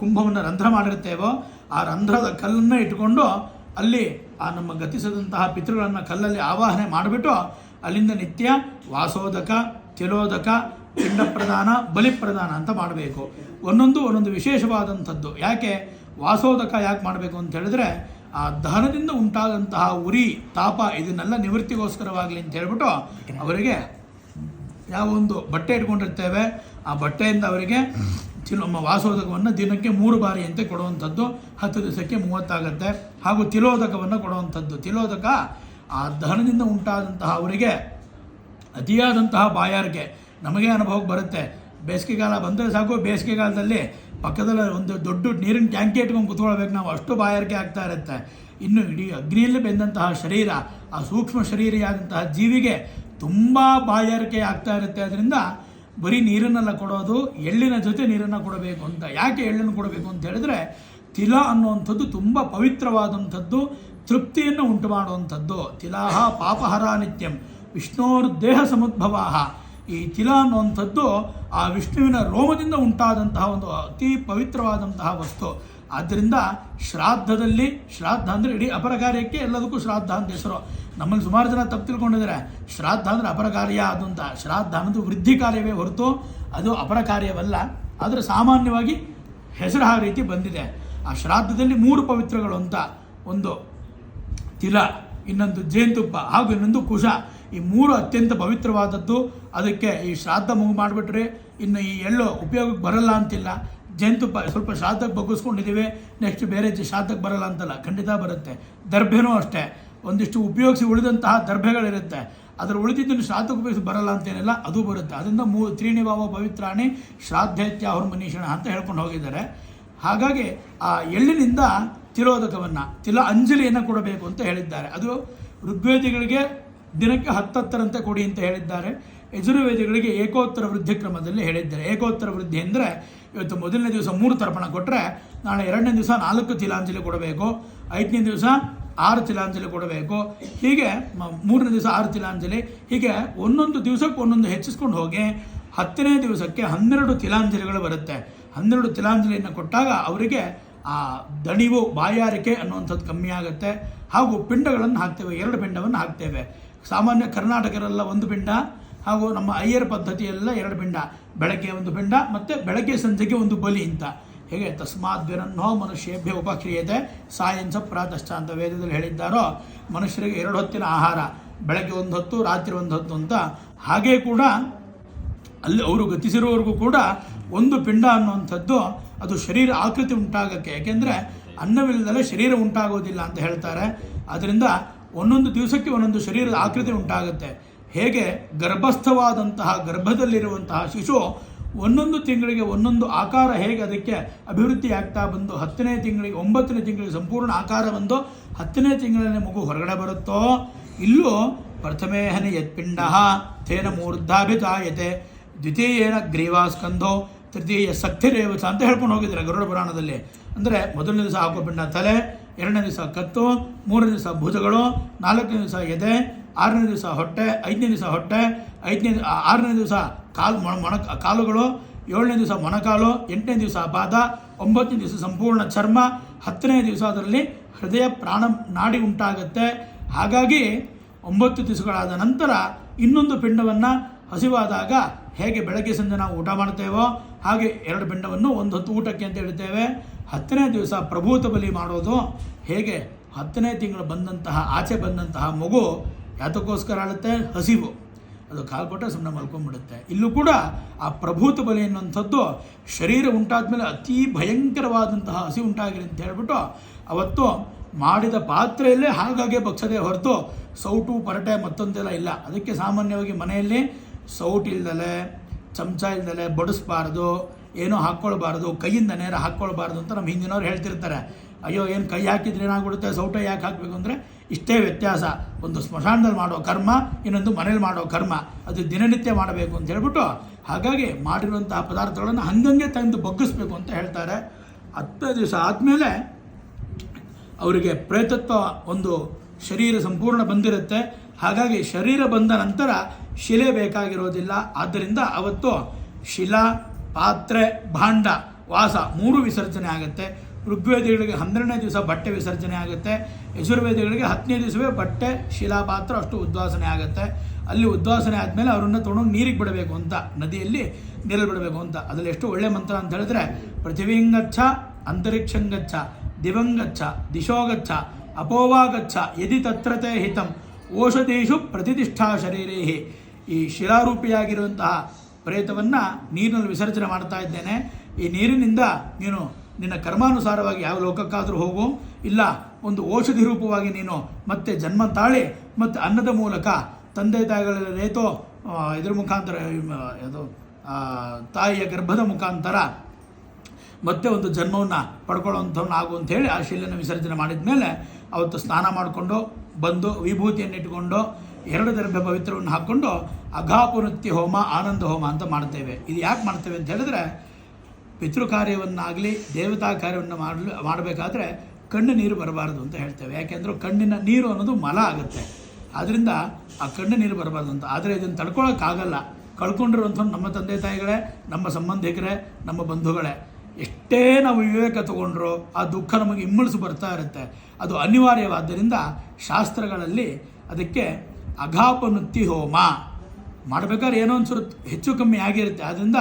ಕುಂಭವನ್ನು ರಂಧ್ರ ಮಾಡಿರ್ತೇವೋ ಆ ರಂಧ್ರದ ಕಲ್ಲನ್ನು ಇಟ್ಕೊಂಡು ಅಲ್ಲಿ ಆ ನಮ್ಮ ಗತಿಸಿದಂತಹ ಪಿತೃಗಳನ್ನು ಕಲ್ಲಲ್ಲಿ ಆವಾಹನೆ ಮಾಡಿಬಿಟ್ಟು ಅಲ್ಲಿಂದ ನಿತ್ಯ ವಾಸೋದಕ, ತಿಲೋದಕ ಪಿಂಡ ಪ್ರದಾನ ಬಲಿ ಪ್ರದಾನ ಅಂತ ಮಾಡಬೇಕು. ಒಂದೊಂದು ಒಂದೊಂದು ವಿಶೇಷವಾದಂಥದ್ದು. ಯಾಕೆ? ವಾಸೋದಕ ಯಾಕೆ ಮಾಡಬೇಕು ಅಂತ ಹೇಳಿದ್ರೆ, ಆ ದಹನದಿಂದ ಉಂಟಾದಂತಹ ಉರಿ, ತಾಪ ಇದನ್ನೆಲ್ಲ ನಿವೃತ್ತಿಗೋಸ್ಕರವಾಗಲಿ ಅಂತ ಹೇಳ್ಬಿಟ್ಟು ಅವರಿಗೆ ಯಾವ ಒಂದು ಬಟ್ಟೆ ಇಟ್ಕೊಂಡಿರ್ತೇವೆ. ಆ ಬಟ್ಟೆಯಿಂದ ಅವರಿಗೆ ತಿಲೋ ವಾಸೋದಕವನ್ನು ದಿನಕ್ಕೆ ಮೂರು ಬಾರಿ ಅಂತೆ ಕೊಡುವಂಥದ್ದು. ಹತ್ತು ದಿವಸಕ್ಕೆ ಮೂವತ್ತಾಗತ್ತೆ. ಹಾಗೂ ತಿಲೋದಕವನ್ನು ಕೊಡುವಂಥದ್ದು. ತಿಲೋದಕ ಆ ದಹನದಿಂದ ಉಂಟಾದಂತಹ ಅವರಿಗೆ ಅತಿಯಾದಂತಹ ಬಾಯಾರಿಕೆ. ನಮಗೆ ಅನುಭವಕ್ಕೆ ಬರುತ್ತೆ. ಬೇಸಿಗೆಗಾಲ ಬಂದರೆ ಸಾಕು. ಬೇಸಿಗೆಗಾಲದಲ್ಲಿ ಪಕ್ಕದಲ್ಲಿ ಒಂದು ದೊಡ್ಡ ನೀರಿನ ಟ್ಯಾಂಕಿ ಇಟ್ಕೊಂಡು ಕುತ್ಕೊಳ್ಬೇಕು. ನಾವು ಅಷ್ಟು ಬಾಯಾರಿಕೆ ಆಗ್ತಾ ಇರುತ್ತೆ. ಇನ್ನು ಇಡೀ ಅಗ್ನಿಯಲ್ಲಿ ಬೆಂದಂತಹ ಶರೀರ, ಆ ಸೂಕ್ಷ್ಮ ಶರೀರಿಯಾದಂತಹ ಜೀವಿಗೆ ತುಂಬ ಬಾಯಾರಿಕೆ ಆಗ್ತಾ ಇರುತ್ತೆ. ಅದರಿಂದ ಬರೀ ನೀರನ್ನೆಲ್ಲ ಕೊಡೋದು, ಎಳ್ಳಿನ ಜೊತೆ ನೀರನ್ನು ಕೊಡಬೇಕು ಅಂತ. ಯಾಕೆ ಎಳ್ಳನ್ನು ಕೊಡಬೇಕು ಅಂತ ಹೇಳಿದ್ರೆ, ತಿಲ ಅನ್ನುವಂಥದ್ದು ತುಂಬ ಪವಿತ್ರವಾದಂಥದ್ದು, ತೃಪ್ತಿಯನ್ನು ಉಂಟು ಮಾಡುವಂಥದ್ದು ತಿಲಾಹ ಪಾಪಹರ ನಿತ್ಯಂ ವಿಷ್ಣೋರ್ ದೇಹ ಸಮುದ್ಭವಾಹ. ಈ ತಿಲ ಅನ್ನುವಂಥದ್ದು ಆ ವಿಷ್ಣುವಿನ ರೋಮದಿಂದ ಉಂಟಾದಂತಹ ಒಂದು ಅತಿ ಪವಿತ್ರವಾದಂತಹ ವಸ್ತು. ಆದ್ದರಿಂದ ಶ್ರಾದ್ದದಲ್ಲಿ, ಶ್ರಾದ್ದ ಅಂದರೆ ಇಡೀ ಅಪರ ಕಾರ್ಯಕ್ಕೆ ಎಲ್ಲದಕ್ಕೂ ಶ್ರಾದ್ದ ಅಂತ ಹೆಸರು. ನಮ್ಮಲ್ಲಿ ಸುಮಾರು ಜನ ತಪ್ಪು ತಿಳ್ಕೊಂಡಿದ್ದಾರೆ. ಶ್ರಾದ್ದ ಅಂದರೆ ಅಪರ ಕಾರ್ಯ ಅದು ಅಂತ. ಶ್ರಾದ್ದ ಅನ್ನೋದು ವೃದ್ಧಿ ಕಾರ್ಯವೇ ಹೊರತು ಅದು ಅಪರ ಕಾರ್ಯವಲ್ಲ. ಆದರೆ ಸಾಮಾನ್ಯವಾಗಿ ಹೆಸರು ಆ ರೀತಿ ಬಂದಿದೆ. ಆ ಶ್ರಾದ್ದದಲ್ಲಿ ಮೂರು ಪವಿತ್ರಗಳು ಅಂತ. ಒಂದು ತಿಲ, ಇನ್ನೊಂದು ಜೇನುತುಪ್ಪ ಹಾಗೂ ಇನ್ನೊಂದು ಕುಶ. ಈ ಮೂರು ಅತ್ಯಂತ ಪವಿತ್ರವಾದದ್ದು, ಅದಕ್ಕೆ ಈ ಶ್ರಾದ್ದ ಮುಗು ಮಾಡಿಬಿಟ್ರೆ ಇನ್ನು ಈ ಎಳ್ಳು ಉಪಯೋಗಕ್ಕೆ ಬರಲ್ಲ ಅಂತಿಲ್ಲ. ಜೇನುತುಪ್ಪ ಸ್ವಲ್ಪ ಶ್ರಾದ್ದಕ್ಕೆ ಬಗ್ಗಿಸ್ಕೊಂಡಿದ್ದೀವಿ ನೆಕ್ಸ್ಟ್ ಬೇರೆ ಶ್ರಾದ್ದಕ್ಕೆ ಬರಲ್ಲ ಅಂತಲ್ಲ, ಖಂಡಿತ ಬರುತ್ತೆ. ದರ್ಭೆನೂ ಅಷ್ಟೇ. ಒಂದಿಷ್ಟು ಉಪಯೋಗಿಸಿ ಉಳಿದಂತಹ ದರ್ಭೆಗಳಿರುತ್ತೆ. ಅದರ ಉಳಿದಿದ್ದನ್ನು ಶ್ರಾದ್ದಕ್ಕೆ ಉಪಯೋಗಿಸಿ ಬರಲ್ಲ ಅಂತೇನಿಲ್ಲ, ಅದು ಬರುತ್ತೆ. ಅದರಿಂದ ಮೂ, ತ್ರೀಣಿಭಾವ ಪವಿತ್ರಾಣಿ ಶ್ರಾದ್ದೇತ್ಯಾಹುರ್ ಮನೀಷಣ ಅಂತ ಹೇಳ್ಕೊಂಡು ಹೋಗಿದ್ದಾರೆ. ಹಾಗಾಗಿ ಆ ಎಳ್ಳಿನಿಂದ ತಿರೋದಕವನ್ನು, ತಿಲ ಅಂಜಲಿಯನ್ನು ಕೊಡಬೇಕು ಅಂತ ಹೇಳಿದ್ದಾರೆ. ಅದು ಋಗ್ವೇದಿಗಳಿಗೆ ದಿನಕ್ಕೆ ಹತ್ತತ್ತರಂತೆ ಕೊಡಿ ಅಂತ ಹೇಳಿದ್ದಾರೆ. ಯಜುರ್ವೇದಿಗಳಿಗೆ ಏಕೋತ್ತರ ವೃದ್ಧಿ ಕ್ರಮದಲ್ಲಿ ಹೇಳಿದ್ದಾರೆ. ಏಕೋತ್ತರ ವೃದ್ಧಿ ಅಂದರೆ ಇವತ್ತು ಮೊದಲನೇ ದಿವಸ ಮೂರು ತರ್ಪಣ ಕೊಟ್ಟರೆ ನಾಳೆ ಎರಡನೇ ದಿವಸ ನಾಲ್ಕು ತಿಲಾಂಜಲಿ ಕೊಡಬೇಕು, ಐದನೇ ದಿವಸ ಆರು ತಿಲಾಂಜಲಿ ಕೊಡಬೇಕು. ಹೀಗೆ ಮೂರನೇ ದಿವಸ ಆರು ತಿಲಾಂಜಲಿ, ಹೀಗೆ ಒಂದೊಂದು ದಿವಸಕ್ಕೆ ಒಂದೊಂದು ಹೆಚ್ಚಿಸ್ಕೊಂಡು ಹೋಗಿ ಹತ್ತನೇ ದಿವಸಕ್ಕೆ ಹನ್ನೆರಡು ತಿಲಾಂಜಲಿಗಳು ಬರುತ್ತೆ. ಹನ್ನೆರಡು ತಿಲಾಂಜಲಿಯನ್ನು ಕೊಟ್ಟಾಗ ಅವರಿಗೆ ಆ ದಣಿವು, ಬಾಯಾರಿಕೆ ಅನ್ನುವಂಥದ್ದು ಕಮ್ಮಿ ಆಗುತ್ತೆ. ಹಾಗೂ ಪಿಂಡಗಳನ್ನು ಹಾಕ್ತೇವೆ, ಎರಡು ಪಿಂಡವನ್ನು ಹಾಕ್ತೇವೆ. ಸಾಮಾನ್ಯ ಕರ್ನಾಟಕರೆಲ್ಲ ಒಂದು ಪಿಂಡ ಹಾಗೂ ನಮ್ಮ ಅಯ್ಯರ್ ಪದ್ಧತಿಯೆಲ್ಲ ಎರಡು ಪಿಂಡ ಬೆಳಗ್ಗೆ ಒಂದು ಪಿಂಡ ಮತ್ತು ಬೆಳಗ್ಗೆ ಸಂಜೆಗೆ ಒಂದು ಬಲಿ ಅಂತ. ಹೇಗೆ? ತಸ್ಮಾತ್ ವಿರನ್ನೋ ಮನುಷ್ಯೇಭ್ಯ ಉಪಕ್ರಿಯತೆ ಸಾಯಂಸ ಪ್ರಾತಶ್ಚ ಅಂತ ವೇದದಲ್ಲಿ ಹೇಳಿದ್ದಾರೋ, ಮನುಷ್ಯರಿಗೆ ಎರಡು ಹೊತ್ತಿನ ಆಹಾರ, ಬೆಳಗ್ಗೆ ಒಂದು ಹೊತ್ತು, ರಾತ್ರಿ ಒಂದು ಹೊತ್ತು ಅಂತ. ಹಾಗೇ ಕೂಡ ಅಲ್ಲಿ ಅವರು ಗತಿಸಿರೋವರೆಗೂ ಕೂಡ ಒಂದು ಪಿಂಡ ಅನ್ನುವಂಥದ್ದು ಅದು ಶರೀರ ಆಕೃತಿ ಉಂಟಾಗಕ್ಕೆ. ಯಾಕೆಂದರೆ ಅನ್ನವಿಲ್ಲದಲ್ಲೇ ಶರೀರ ಉಂಟಾಗೋದಿಲ್ಲ ಅಂತ ಹೇಳ್ತಾರೆ. ಅದರಿಂದ ಒಂದೊಂದು ದಿವಸಕ್ಕೆ ಒಂದೊಂದು ಶರೀರದ ಆಕೃತಿ ಉಂಟಾಗುತ್ತೆ. ಹೇಗೆ ಗರ್ಭಸ್ಥವಾದಂತಹ ಗರ್ಭದಲ್ಲಿರುವಂತಹ ಶಿಶು ಒಂದೊಂದು ತಿಂಗಳಿಗೆ ಒಂದೊಂದು ಆಕಾರ ಹೇಗೆ ಅದಕ್ಕೆ ಅಭಿವೃದ್ಧಿ ಆಗ್ತಾ ಬಂದು ಹತ್ತನೇ ತಿಂಗಳಿಗೆ ಒಂಬತ್ತನೇ ತಿಂಗಳಿಗೆ ಸಂಪೂರ್ಣ ಆಕಾರ ಬಂದು ಹತ್ತನೇ ತಿಂಗಳಲ್ಲಿ ಮಗು ಹೊರಗಡೆ ಬರುತ್ತೋ? ಇಲ್ಲೂ ಪ್ರಥಮೇಹನಿ ಯತ್ಪಿಂಡ ತೇನ ಮೂರ್ಧಾಭಿತಾಯತೆ ದ್ವಿತೀಯೇನ ಗ್ರೀವಾಸ್ಕಂಧೋ ತೃತೀಯ ಸಕ್ತಿರೇವಸ ಅಂತ ಹೇಳ್ಕೊಂಡು ಹೋಗಿದ್ದಾರೆ ಗರುಡ ಪುರಾಣದಲ್ಲಿ. ಅಂದರೆ ಮೊದಲನೇ ದಿವಸ ಹಾಕೋ ಪಿಂಡ ತಲೆ ಎರಡನೇ ದಿವಸ ಕತ್ತು, ಮೂರನೇ ದಿವಸ ಭುಜಗಳು, ನಾಲ್ಕನೇ ದಿವಸ ಎದೆ, ಆರನೇ ದಿವಸ ಹೊಟ್ಟೆ, ಐದನೇ ದಿವಸ ಹೊಟ್ಟೆ, ಐದನೇ ಆರನೇ ದಿವಸ ಕಾಲು ಮೊಣ ಕಾಲುಗಳು, ಏಳನೇ ದಿವಸ ಮೊಣಕಾಲು, ಎಂಟನೇ ದಿವಸ ಪಾದ, ಒಂಬತ್ತನೇ ದಿವಸ ಸಂಪೂರ್ಣ ಚರ್ಮ, ಹತ್ತನೇ ದಿವಸ ಅದರಲ್ಲಿ ಹೃದಯ ಪ್ರಾಣ ನಾಡಿ ಉಂಟಾಗುತ್ತೆ. ಹಾಗಾಗಿ ಒಂಬತ್ತು ದಿವಸಗಳಾದ ನಂತರ ಇನ್ನೊಂದು ಪಿಂಡವನ್ನು ಹಸಿವಾದಾಗ ಹೇಗೆ ಬೆಳಗ್ಗೆ ಸಂಜೆ ನಾವು ಊಟ ಮಾಡ್ತೇವೋ ಹಾಗೆ ಎರಡು ಪಿಂಡವನ್ನು ಒಂದು ಹೊತ್ತು ಊಟಕ್ಕೆ ಅಂತ ಹೇಳ್ತೇವೆ. ಹತ್ತನೇ ದಿವಸ ಪ್ರಭೂತ ಬಲಿ ಮಾಡೋದು ಹೇಗೆ? ಹತ್ತನೇ ತಿಂಗಳು ಬಂದಂತಹ, ಆಚೆ ಬಂದಂತಹ ಮಗು ಯಾತಕ್ಕೋಸ್ಕರ ಆಳುತ್ತೆ? ಹಸಿವು. ಅದು ಕಾಲು ಕೊಟ್ಟರೆ ಸುಮ್ಮನೆ ಮಲ್ಕೊಂಡ್ಬಿಡುತ್ತೆ. ಇಲ್ಲೂ ಕೂಡ ಆ ಪ್ರಭೂತ ಬಲಿ ಅನ್ನುವಂಥದ್ದು ಶರೀರ ಉಂಟಾದ ಮೇಲೆ ಅತೀ ಭಯಂಕರವಾದಂತಹ ಹಸಿ ಉಂಟಾಗಿರಿ ಅಂತ ಹೇಳ್ಬಿಟ್ಟು ಅವತ್ತು ಮಾಡಿದ ಪಾತ್ರೆಯಲ್ಲೇ ಹಾಗಾಗೆ ಬಗ್ಸದೆ ಹೊರತು ಸೌಟು, ಪರಟೆ ಮತ್ತೊಂದೆಲ್ಲ ಇಲ್ಲ. ಅದಕ್ಕೆ ಸಾಮಾನ್ಯವಾಗಿ ಮನೆಯಲ್ಲಿ ಸೌಟ್ ಇಲ್ದಲೆ, ಚಮಚ ಇಲ್ದಲೆ ಬಡಿಸ್ಬಾರ್ದು. ಏನೂ ಹಾಕ್ಕೊಳ್ಬಾರ್ದು, ಕೈಯಿಂದ ನೇರ ಹಾಕ್ಕೊಳ್ಬಾರ್ದು ಅಂತ ನಮ್ಮ ಹಿಂದಿನವ್ರು ಹೇಳ್ತಿರ್ತಾರೆ. ಅಯ್ಯೋ, ಏನು ಕೈ ಹಾಕಿದ್ರೆ ಏನಾಗ್ಬಿಡುತ್ತೆ? ಸೌಟ ಯಾಕೆ ಹಾಕಬೇಕು ಅಂದರೆ ಇಷ್ಟೇ ವ್ಯತ್ಯಾಸ. ಒಂದು ಸ್ಮಶಾನದಲ್ಲಿ ಮಾಡೋ ಕರ್ಮ, ಇನ್ನೊಂದು ಮನೇಲಿ ಮಾಡೋ ಕರ್ಮ. ಅದು ದಿನನಿತ್ಯ ಮಾಡಬೇಕು ಅಂತ ಹೇಳ್ಬಿಟ್ಟು ಹಾಗಾಗಿ ಮಾಡಿರುವಂತಹ ಪದಾರ್ಥಗಳನ್ನು ಹಂಗಂಗೆ ತಂದು ಬಗ್ಗಿಸ್ಬೇಕು ಅಂತ ಹೇಳ್ತಾರೆ. ಹತ್ತು ದಿವಸ ಆದಮೇಲೆ ಅವರಿಗೆ ಪ್ರೇತತ್ವ ಒಂದು ಶರೀರ ಸಂಪೂರ್ಣ ಬಂದಿರುತ್ತೆ. ಹಾಗಾಗಿ ಶರೀರ ಬಂದ ನಂತರ ಶಿಲೆ ಬೇಕಾಗಿರೋದಿಲ್ಲ. ಆದ್ದರಿಂದ ಅವತ್ತು ಶಿಲಾ ಪಾತ್ರೆ, ಭಾಂಡ, ವಾಸ ಮೂರು ವಿಸರ್ಜನೆ ಆಗುತ್ತೆ. ಋಗ್ವೇದಿಗಳಿಗೆ ಹನ್ನೆರಡನೇ ದಿವಸ ಬಟ್ಟೆ ವಿಸರ್ಜನೆ ಆಗುತ್ತೆ. ಯಜುರ್ವೇದಿಗಳಿಗೆ ಹತ್ತನೇ ದಿವಸವೇ ಬಟ್ಟೆ, ಶಿಲಾಪಾತ್ರ ಅಷ್ಟು ಉದ್ವಾಸನೆ ಆಗುತ್ತೆ. ಅಲ್ಲಿ ಉದ್ವಾಸನೆ ಆದಮೇಲೆ ಅವರನ್ನು ತೊಗೊಂಡು ನೀರಿಗೆ ಬಿಡಬೇಕು ಅಂತ, ನದಿಯಲ್ಲಿ ನೀರಲ್ಲಿ ಬಿಡಬೇಕು ಅಂತ. ಅದರಲ್ಲಿ ಎಷ್ಟು ಒಳ್ಳೆ ಮಂತ್ರ ಅಂತ ಹೇಳಿದ್ರೆ ಪೃಥಿವಿಂಗಚ್ಚ ಅಂತರಿಕ್ಷಂಗಚ್ಛ, ದಿವಂಗಚ್ಛ, ದಿಶೋಗಚ್ಛ, ಅಪೋವಾಗಚ್ಛ, ಯದಿ ತತ್ರತೆ ಹಿತಂ, ಓಷಧೀಷು ಪ್ರತಿಷ್ಠಾ ಶರೀರೇಹಿ. ಈ ಶಿಲಾರೂಪಿಯಾಗಿರುವಂತಹ ಪ್ರೇತವನ್ನು ನೀರಿನಲ್ಲಿ ವಿಸರ್ಜನೆ ಮಾಡ್ತಾ ಇದ್ದೇನೆ. ಈ ನೀರಿನಿಂದ ನೀನು ನಿನ್ನ ಕರ್ಮಾನುಸಾರವಾಗಿ ಯಾವ ಲೋಕಕ್ಕಾದರೂ ಹೋಗು. ಇಲ್ಲ, ಒಂದು ಔಷಧಿ ರೂಪವಾಗಿ ನೀನು ಮತ್ತೆ ಜನ್ಮ ತಾಳಿ ಮತ್ತು ಅನ್ನದ ಮೂಲಕ ತಂದೆ ತಾಯಿಗಳ ರೇತೋ ಇದ್ರ ಮುಖಾಂತರ ಅದು ತಾಯಿಯ ಗರ್ಭದ ಮುಖಾಂತರ ಮತ್ತೆ ಒಂದು ಜನ್ಮವನ್ನು ಪಡ್ಕೊಳ್ಳೋವಂಥವ್ನು ಆಗು ಅಂತೇಳಿ ಆ ಶಿಲೆಯನ್ನು ವಿಸರ್ಜನೆ ಮಾಡಿದ ಮೇಲೆ ಅವತ್ತು ಸ್ನಾನ ಮಾಡಿಕೊಂಡು ಬಂದು ವಿಭೂತಿಯನ್ನು ಇಟ್ಕೊಂಡು ಎರಡು ದರ್ಭೆ ಪವಿತ್ರವನ್ನು ಹಾಕ್ಕೊಂಡು ಅಘಾಪುನೃತ್ಯ ಹೋಮ, ಆನಂದ ಹೋಮ ಅಂತ ಮಾಡ್ತೇವೆ ಇದು ಯಾಕೆ ಮಾಡ್ತೇವೆ ಅಂತ ಹೇಳಿದ್ರೆ ಪಿತೃ ಕಾರ್ಯವನ್ನಾಗಲಿ ದೇವತಾ ಕಾರ್ಯವನ್ನು ಮಾಡಲು, ಮಾಡಬೇಕಾದ್ರೆ ಕಣ್ಣು ನೀರು ಬರಬಾರದು ಅಂತ ಹೇಳ್ತೇವೆ. ಯಾಕೆಂದ್ರೆ ಕಣ್ಣಿನ ನೀರು ಅನ್ನೋದು ಮಲ ಆಗುತ್ತೆ. ಆದ್ದರಿಂದ ಆ ಕಣ್ಣು ನೀರು ಬರಬಾರ್ದು ಅಂತ. ಆದರೆ ಇದನ್ನು ತಡ್ಕೊಳಕ್ಕಾಗಲ್ಲ. ಕಳ್ಕೊಂಡಿರುವಂಥ ನಮ್ಮ ತಂದೆ ತಾಯಿಗಳೇ, ನಮ್ಮ ಸಂಬಂಧಿಕರೇ, ನಮ್ಮ ಬಂಧುಗಳೇ. ಎಷ್ಟೇ ನಾವು ವಿವೇಕ ತಗೊಂಡ್ರು ಆ ದುಃಖ ನಮಗೆ ಇಮ್ಮಳಿಸಿ ಬರ್ತಾ ಇರುತ್ತೆ. ಅದು ಅನಿವಾರ್ಯವಾದ್ದರಿಂದ ಶಾಸ್ತ್ರಗಳಲ್ಲಿ ಅದಕ್ಕೆ ಅಘಾಪನುತ್ತಿ ಹೋಮ ಮಾಡಬೇಕಾದ್ರೆ ಏನೋ ಒಂಚೂರು ಹೆಚ್ಚು ಕಮ್ಮಿ ಆಗಿರುತ್ತೆ. ಆದ್ದರಿಂದ